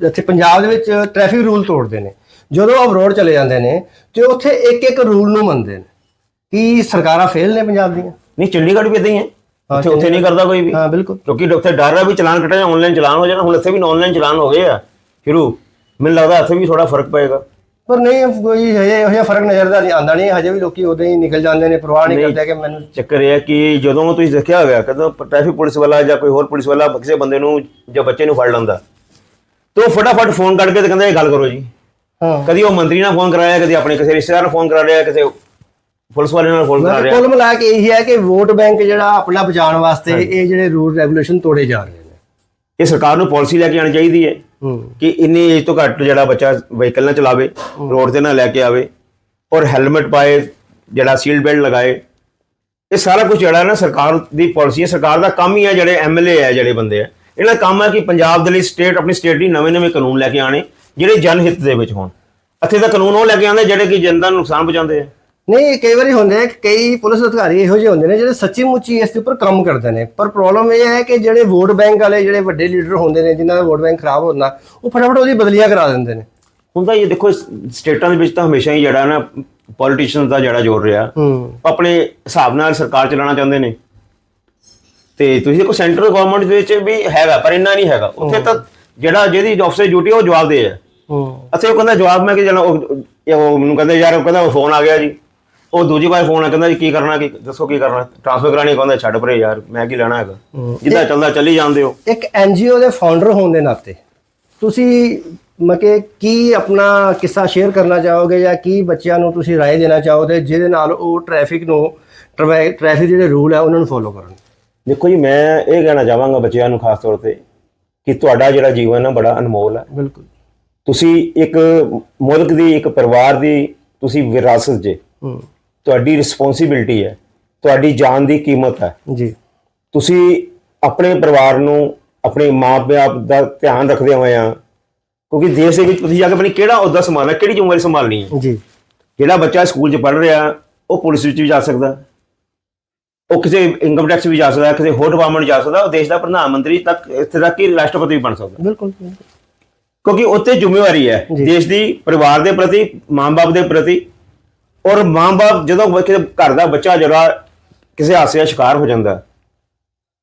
ਇੱਥੇ ਪੰਜਾਬ ਦੇ ਵਿੱਚ ਟ੍ਰੈਫਿਕ ਰੂਲ ਤੋੜਦੇ ਨੇ। ਜਦੋਂ ਅਬਰੋਡ ਚਲੇ ਜਾਂਦੇ ਨੇ ਤੇ ਉੱਥੇ ਇੱਕ ਇੱਕ ਰੂਲ ਨੂੰ ਮੰਨਦੇ ਨੇ ਕੀ ਸਰਕਾਰਾਂ ਫੇਲ ਨੇ ਪੰਜਾਬ ਦੀਆਂ। ਨਹੀਂ ਚੰਡੀਗੜ੍ਹ ਵੀ ਇਦਾਂ ਹੀ ਹੈ। ਉੱਥੇ ਉੱਥੇ ਨਹੀਂ ਕਰਦਾ ਕੋਈ ਵੀ। ਹਾਂ ਬਿਲਕੁਲ। ਕਿਉਂਕਿ ਉੱਥੇ ਡਰ ਹੈ ਵੀ ਚਲਾਨ ਕੱਟਿਆ ਜਾਂ ਆਨਲਾਈਨ ਚਲਾਨ ਹੋ ਜਾਣਾ। ਹੁਣ ਇੱਥੇ ਵੀ ਆਨਲਾਈਨ ਚਲਾਨ ਹੋ ਗਏ ਆ। ਸ਼ੁਰੂ ਮੈਨੂੰ ਲੱਗਦਾ ਇੱਥੇ ਵੀ ਥੋੜਾ ਫ਼ਰਕ ਪਏਗਾ। ਪਰ ਨਹੀਂ ਕੋਈ ਹਜੇ ਇਹੋ ਜਿਹਾ ਫ਼ਰਕ ਨਜ਼ਰ ਨਹੀਂ ਆਉਂਦਾ ਨਹੀਂ। ਹਜੇ ਵੀ ਲੋਕੀ ਉਦਾਂ ਹੀ ਨਿਕਲ ਜਾਂਦੇ ਨੇ ਪਰਵਾਹ ਨਹੀਂ ਕਰਦੇ ਕਿ ਮੈਨੂੰ ਚੱਕਰ ਇਹ ਹੈ ਕਿ ਜਦੋਂ ਤੁਸੀਂ ਦੇਖਿਆ ਹੋਇਆ ਕਦੋਂ ਟ੍ਰੈਫਿਕ ਪੁਲਿਸ ਵਾਲਾ ਜਾਂ ਕੋਈ ਹੋਰ ਪੁਲਿਸ ਵਾਲਾ ਕਿਸੇ ਬੰਦੇ ਨੂੰ ਜਾਂ ਬੱਚੇ ਨੂੰ ਫੜ ਲੈਂਦਾ। ਤੇ ਉਹ ਫਟਾਫਟ ਫੋਨ ਕੱਢ ਕੇ ਤੇ ਕਹਿੰਦਾ ਇਹ ਗੱਲ ਕਰੋ ਜੀ। ਹਾਂ। ਕਦੀ ਉਹ ਮੰਤਰੀ ਨਾਲ ਫੋਨ ਕਰਾਇਆ ਕਦੀ ਆਪਣੇ ਕਿਸੇ ਰਿਸ਼ਤੇਦਾਰ ਨੂੰ ਫੋਨ ਕਰਾ ਰਿਹਾ ਕਿਸੇ ਪੁਲਿਸ ਵਾਲੇ ਨਾਲ ਫੋਨ ਕਰਾ ਰਿਹਾ ਕੁੱਲ ਮਿਲਾ ਕੇ ਇਹੀ ਹੈ ਕਿ ਵੋਟ ਬੈਂਕ ਜਿਹੜਾ ਆਪਣਾ ਬਚਾਉਣ ਵਾਸਤੇ ਇਹ ਜਿਹੜੇ ਰੂਲ ਰੈਗੂਲੇਸ਼ਨ ਤੋੜੇ ਜਾ ਰਹੇ ਨੇ। ਇਹ ਸਰਕਾਰ ਨੂੰ ਪਾਲਿਸੀ ਲੈ ਕੇ ਆਣੀ ਚਾਹੀਦੀ ਹੈ ਹੂੰ। ਕਿ ਇੰਨੀ ਏਜ ਤੋਂ ਘੱਟ ਜਿਹੜਾ ਬੱਚਾ ਵਹੀਕਲ ਨਾ ਚਲਾਵੇ ਰੋਡ ਤੇ ਨਾ ਲੈ ਕੇ ਆਵੇ ਔਰ ਹੈਲਮਟ ਪਾਏ ਜਿਹੜਾ ਸੀਟ ਬੈਲਟ ਲਗਾਏ। ਇਹ ਸਾਰਾ ਕੁਝ ਜਿਹੜਾ ਨਾ ਸਰਕਾਰ ਦੀ ਪਾਲਿਸੀ ਹੈ। ਸਰਕਾਰ ਦਾ ਕੰਮ ਹੀ ਹੈ ਜਿਹੜੇ ਐਮਐਲਏ ਹੈ ਜਿਹੜੇ ਬੰਦੇ ਆ ਇਹਨਾਂ ਦਾ ਕੰਮ ਹੈ ਕਿ ਪੰਜਾਬ ਦੇ ਲਈ ਸਟੇਟ ਆਪਣੀ ਸਟੇਟ ਲਈ ਨਵੇਂ-ਨਵੇਂ ਕਾਨੂੰਨ ਲੈ ਕੇ ਆਣੇ ਜਿਹੜੇ ਜਨ ਹਿੱਤ ਦੇ ਵਿੱਚ ਹੋਣ। ਇੱਥੇ ਤਾਂ ਕਾਨੂੰਨ ਉਹ ਲੈ ਕੇ ਆਉਂਦੇ ਜਿਹੜੇ ਕਿ ਜਨਤਾ ਨੂੰ ਨੁਕਸਾਨ ਪਹੁੰਚਾਉਂਦੇ ਆ। ਨਹੀਂ ਕਈ ਵਾਰੀ ਹੁੰਦੇ ਆ ਕਿ ਕਈ ਪੁਲਿਸ ਅਧਿਕਾਰੀ ਇਹੋ ਜਿਹੇ ਹੁੰਦੇ ਨੇ ਜਿਹੜੇ ਸੱਚੀ ਮੁੱਚੀ ਇਸ ਦੇ ਉੱਪਰ ਕੰਮ ਕਰਦੇ ਨੇ। ਪਰ ਪ੍ਰੋਬਲਮ ਇਹ ਹੈ ਕਿ ਜਿਹੜੇ ਵੋਟ ਬੈਂਕ ਵਾਲੇ ਜਿਹੜੇ ਵੱਡੇ ਲੀਡਰ ਹੁੰਦੇ ਨੇ ਜਿਨ੍ਹਾਂ ਦਾ ਵੋਟ ਬੈਂਕ ਖਰਾਬ ਹੁੰਦਾ ਉਹ ਫਟਾਫਟ ਉਹਦੀ ਬਦਲੀਆਂ ਕਰਾ ਦਿੰਦੇ ਨੇ। ਹੁੰਦਾ ਇਹ ਦੇਖੋ ਸਟੇਟਾਂ ਦੇ ਵਿੱਚ ਤਾਂ ਹਮੇਸ਼ਾ ਹੀ ਜਿਹੜਾ ਨਾ ਪੋਲੀਟੀਸ਼ੀਅਨਸ ਦਾ ਜਿਹੜਾ ਜ਼ੋਰ ਰਿਹਾ। ਆਪਣੇ ਹਿਸਾਬ ਨਾਲ ਸਰਕਾਰ ਚਲਾਉਣਾ ਚਾਹੁੰਦੇ ਨੇ। ਤੇ ਤੁਸੀਂ ਦੇਖੋ ਸੈਂਟਰਲ ਗਵਰਨਮੈਂਟ ਦੇ ਵਿੱਚ ਵੀ ਹੈਗਾ ਪਰ ਇੰਨਾ ਨਹੀਂ ਹੈਗਾ। ਉੱਥੇ ਤਾਂ ਜਿਹੜਾ ਜਿਹਦੀ ਆਫਿਸਰ ਡਿਊਟੀ ਉਹ ਜਵਾਬ ਦੇ ਆ ਹੂੰ ਅੱਛਾ ਉਹ ਕਹਿੰਦਾ ਜਵਾਬ ਮੈਂ ਕਿ ਜਣਾ ਉਹ ਇਹ ਉਹ ਮੈਨੂੰ ਕਹਿੰਦੇ ਯਾਰ ਉਹ ਕਹਿੰਦਾ ਫੋਨ ਆ ਗਿਆ ਜੀ ਉਹ ਦੂਜੀ ਵਾਰ ਫੋਨ ਆ ਕਹਿੰਦਾ ਜੀ ਕੀ ਕਰਨਾ ਕੀ ਦੱਸੋ ਕੀ ਕਰਨਾ ਟ੍ਰਾਂਸਫਰ ਕਰਾਣੀ ਕਹਿੰਦਾ ਛੱਡ ਪਰੇ ਯਾਰ ਮੈਂ ਕੀ ਲੈਣਾ ਹੈਗਾ ਜਿੱਦਾਂ ਚੱਲਦਾ ਚੱਲੀ ਜਾਂਦੇ ਹੋ ਇੱਕ ਐਨਜੀਓ ਦੇ ਫਾਊਂਡਰ ਹੋਣ ਦੇ ਨਾਤੇ ਤੁਸੀਂ ਮਕੇ ਕੀ ਆਪਣਾ ਕਿੱਸਾ ਸ਼ੇਅਰ ਕਰਨਾ ਚਾਹੋਗੇ ਜਾਂ ਕੀ ਬੱਚਿਆਂ ਨੂੰ ਤੁਸੀਂ رائے ਦੇਣਾ ਚਾਹੋਗੇ ਜਿਹਦੇ ਨਾਲ ਉਹ ਟ੍ਰੈਫਿਕ ਨੂੰ ਟ੍ਰੈਫਿਕ ਜਿਹੜੇ ਰੂਲ ਆ ਉਹਨਾਂ ਨੂੰ ਫੋਲੋ ਕਰਨ ਦੇਖੋ ਜੀ ਮੈਂ ਇਹ ਕਹਿਣਾ ਚਾਹਾਂਗਾ ਬੱਚਿਆਂ ਨੂੰ ਖਾਸ ਤੌਰ ਤੇ ਕਿ ਤੁਹਾਡਾ ਜਿਹੜਾ ਜੀਵਨ ਹੈ ਬੜਾ ਅਨਮੋਲ ਹੈ ਬਿਲਕੁਲ ਤੁਸੀਂ ਇੱਕ ਮੁਲਕ ਦੀ ਇੱਕ ਪਰਿਵਾਰ ਦੀ ਤੁਸੀਂ ਵਿਰਾਸਤ ਜੇ ਤੁਹਾਡੀ ਰਿਸਪੌਂਸਿਬਿਲਟੀ ਹੈ ਤੁਹਾਡੀ ਜਾਨ ਦੀ ਕੀਮਤ ਹੈ। ਜੀ। ਤੁਸੀਂ ਆਪਣੇ ਪਰਿਵਾਰ ਨੂੰ ਆਪਣੇ ਮਾਪਿਆਂ ਦਾ ਧਿਆਨ ਰੱਖਦੇ ਹੋਏ ਆ ਕਿਉਂਕਿ ਦੇਸ਼ ਦੇ ਵਿੱਚ ਤੁਸੀਂ ਜਾ ਕੇ ਆਪਣੀ ਕਿਹੜਾ ਅਹੁਦਾ ਸੰਭਾਲਣਾ ਕਿਹੜੀ ਜ਼ਿੰਮੇਵਾਰੀ ਸੰਭਾਲਣੀ ਹੈ। ਜੀ। ਜਿਹੜਾ ਬੱਚਾ ਸਕੂਲ 'ਚ ਪੜ੍ਹ ਰਿਹਾ ਉਹ ਪੁਲਿਸ ਵਿੱਚ ਵੀ ਜਾ ਸਕਦਾ। ਉਹ ਕਿਸੇ ਇਨਕਮ ਟੈਕਸ ਵੀ ਜਾ ਸਕਦਾ ਕਿਸੇ ਹੋਰ ਡਿਪਾਰਟਮੈਂਟ ਜਾ ਸਕਦਾ ਉਹ ਦੇਸ਼ ਦਾ ਪ੍ਰਧਾਨ ਮੰਤਰੀ ਤੱਕ ਇੱਥੇ ਤੱਕ ਕਿ ਰਾਸ਼ਟਰਪਤੀ ਵੀ ਬਣ ਸਕਦਾ। ਬਿਲਕੁਲ। ਕਿਉਂਕਿ ਉੱਤੇ ਜ਼ਿੰਮੇਵਾਰੀ ਹੈ। ਦੇਸ਼ ਦੀ ਪਰਿਵਾਰ ਦੇ ਪ੍ਰਤੀ ਮਾਂ-ਬਾਪ ਦੇ ਪ੍ਰਤੀ। ਔਰ ਮਾਂ-ਬਾਪ ਜਦੋਂ ਕਿਸੇ ਘਰ ਦਾ ਬੱਚਾ ਜਿਹੜਾ ਕਿਸੇ ਹਾਸੇ ਦਾ ਸ਼ਿਕਾਰ ਹੋ ਜਾਂਦਾ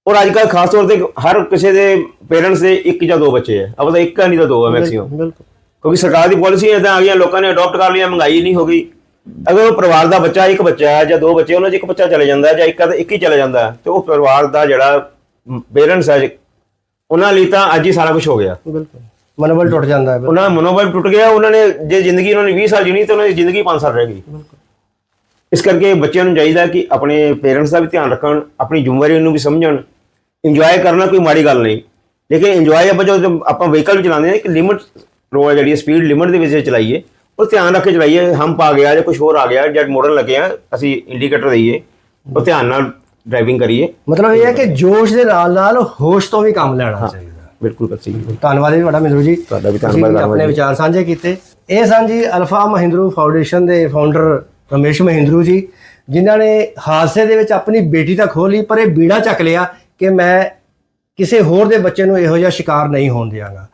ਔਰ ਅੱਜ ਕੱਲ੍ਹ ਖਾਸ ਤੌਰ ਤੇ ਹਰ ਕਿਸੇ ਦੇ ਪੇਰੈਂਟਸ ਦੇ ਇੱਕ ਜਾਂ ਦੋ ਬੱਚੇ ਹੈ। ਅਬ ਤਾਂ ਇੱਕ ਨਹੀਂ ਤਾਂ ਦੋ ਹੈ ਮੈਕਸਿਮਮ ਬਿਲਕੁਲ ਕਿਉਂਕਿ ਸਰਕਾਰ ਦੀ ਪਾਲਿਸੀ ਇਦਾਂ ਆ ਗਈਆਂ ਲੋਕਾਂ ਨੇ ਅਡਾਪਟ ਕਰ ਲਿਆ ਮਹਿੰਗਾਈ ਨਹੀਂ ਹੋ ਗਈ। ਅਗਰ ਉਹ ਪਰਿਵਾਰ ਦਾ ਬੱਚਾ ਇੱਕ ਬੱਚਾ ਹੈ ਜਾਂ ਦੋ ਬੱਚੇ ਉਹਨਾਂ 'ਚ ਇੱਕ ਬੱਚਾ ਚਲੇ ਜਾਂਦਾ ਜਾਂ ਇੱਕ ਤਾਂ ਇੱਕ ਹੀ ਚਲੇ ਜਾਂਦਾ ਤੇ ਉਹ ਪਰਿਵਾਰ ਦਾ ਜਿਹੜਾ ਪੇਰੈਂਟਸ ਹੈ ਉਹਨਾਂ ਲਈ ਤਾਂ ਅੱਜ ਹੀ ਸਾਰਾ ਕੁਝ ਹੋ ਗਿਆ। ਬਿਲਕੁਲ। ਮਨੋਬਲ ਟੁੱਟ ਜਾਂਦਾ ਹੈ ਉਹਨਾਂ ਦਾ ਮਨੋਬਲ ਟੁੱਟ ਗਿਆ ਉਹਨਾਂ ਨੇ ਜੇ ਜ਼ਿੰਦਗੀ ਉਹਨਾਂ ਨੇ 20 ਸਾਲ ਜੀਣੀ ਤੇ ਉਹਨਾਂ ਦੀ ਜ਼ਿੰਦਗੀ 5 ਸਾਲ ਰਹਿ ਗਈ। ਇਸ ਕਰਕੇ ਬੱਚਿਆਂ ਨੂੰ ਚਾਹੀਦਾ ਕਿ ਆਪਣੇ ਪੇਰੈਂਟਸ ਦਾ ਵੀ ਧਿਆਨ ਰੱਖਣ ਆਪਣੀ ਜ਼ਿੰਮੇਵਾਰੀ ਨੂੰ ਵੀ ਸਮਝਣ ਇੰਜੋਏ ਕਰਨਾ ਕੋਈ ਮਾੜੀ ਗੱਲ ਨਹੀਂ। ਲੇਕਿਨ ਇੰਜੋਏ ਆਪਾਂ ਜਦੋਂ ਆਪਾਂ ਵਹੀਕਲ ਵੀ ਚਲਾਉਂਦੇ ਹਾਂ ਇੱਕ ਲਿਮਟ ਰੋਡ ਜਿਹੜੀ ਸਪੀਡ ਲਿਮਟ ਦੇ ਵਿੱਚ ਚਲਾਈਏ ਉਹ ਧਿਆਨ ਰੱਖ ਕੇ ਚਲਾਈਏ ਹੰਪ ਆ ਗਿਆ ਜਾਂ ਕੁਝ ਹੋਰ ਆ ਗਿਆ ਜਦ ਮੋੜਨ ਲੱਗੇ ਆ ਅਸੀਂ ਇੰਡੀਕੇਟਰ ਦਈਏ ਉਹ ਧਿਆਨ ਨਾਲ ਡਰਾਈਵਿੰਗ ਕਰੀਏ। ਮਤਲਬ ਇਹ ਹੈ ਕਿ ਜੋਸ਼ ਦੇ ਨਾਲ ਨਾਲ ਹੋਸ਼ ਤੋਂ ਵੀ ਕੰਮ ਲੈਣਾ ਚਾਹੀਦਾ। ਬਿਲਕੁਲ ਕੱਚੀ ਧੰਨਵਾਦ ਜੀ ਤੁਹਾਡਾ ਮਿੰਦਰੂ ਜੀ। ਤੁਹਾਡਾ ਵੀ ਧੰਨਵਾਦ ਆਪਣੇ ਵਿਚਾਰ ਸਾਂਝੇ ਕੀਤੇ। ਇਹ ਸਨ ਜੀ ਅਲਫਾ ਮਹਿੰਦਰੂ ਫਾਊਂਡੇਸ਼ਨ ਦੇ ਫਾਊਂਡਰ ਰਮੇਸ਼ ਮਹਿੰਦਰੂ ਜੀ ਜਿਨ੍ਹਾਂ ਨੇ ਹਾਦਸੇ ਦੇ ਵਿੱਚ ਆਪਣੀ ਬੇਟੀ ਤਾਂ ਖੋ ਲਈ ਪਰ ਇਹ ਬੀੜਾ ਚੱਕ ਲਿਆ ਕਿ ਮੈਂ ਕਿਸੇ ਹੋਰ ਦੇ ਬੱਚੇ ਨੂੰ ਇਹੋ ਜਿਹਾ ਸ਼ਿਕਾਰ ਨਹੀਂ ਹੋਣ ਦਿਆਂਗਾ।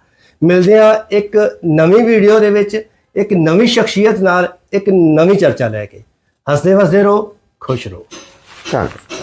ਮਿਲਦੇ ਆ ਇੱਕ ਨਵੀਂ ਵੀਡੀਓ ਦੇ ਵਿੱਚ ਇੱਕ ਨਵੀਂ ਸ਼ਖਸੀਅਤ ਨਾਲ ਇੱਕ ਨਵੀਂ ਚਰਚਾ ਲੈ ਕੇ। ਹੱਸਦੇ ਵਸਦੇ ਰਹੋ ਖੁਸ਼ ਰਹੋ। ਧੰਨਵਾਦ।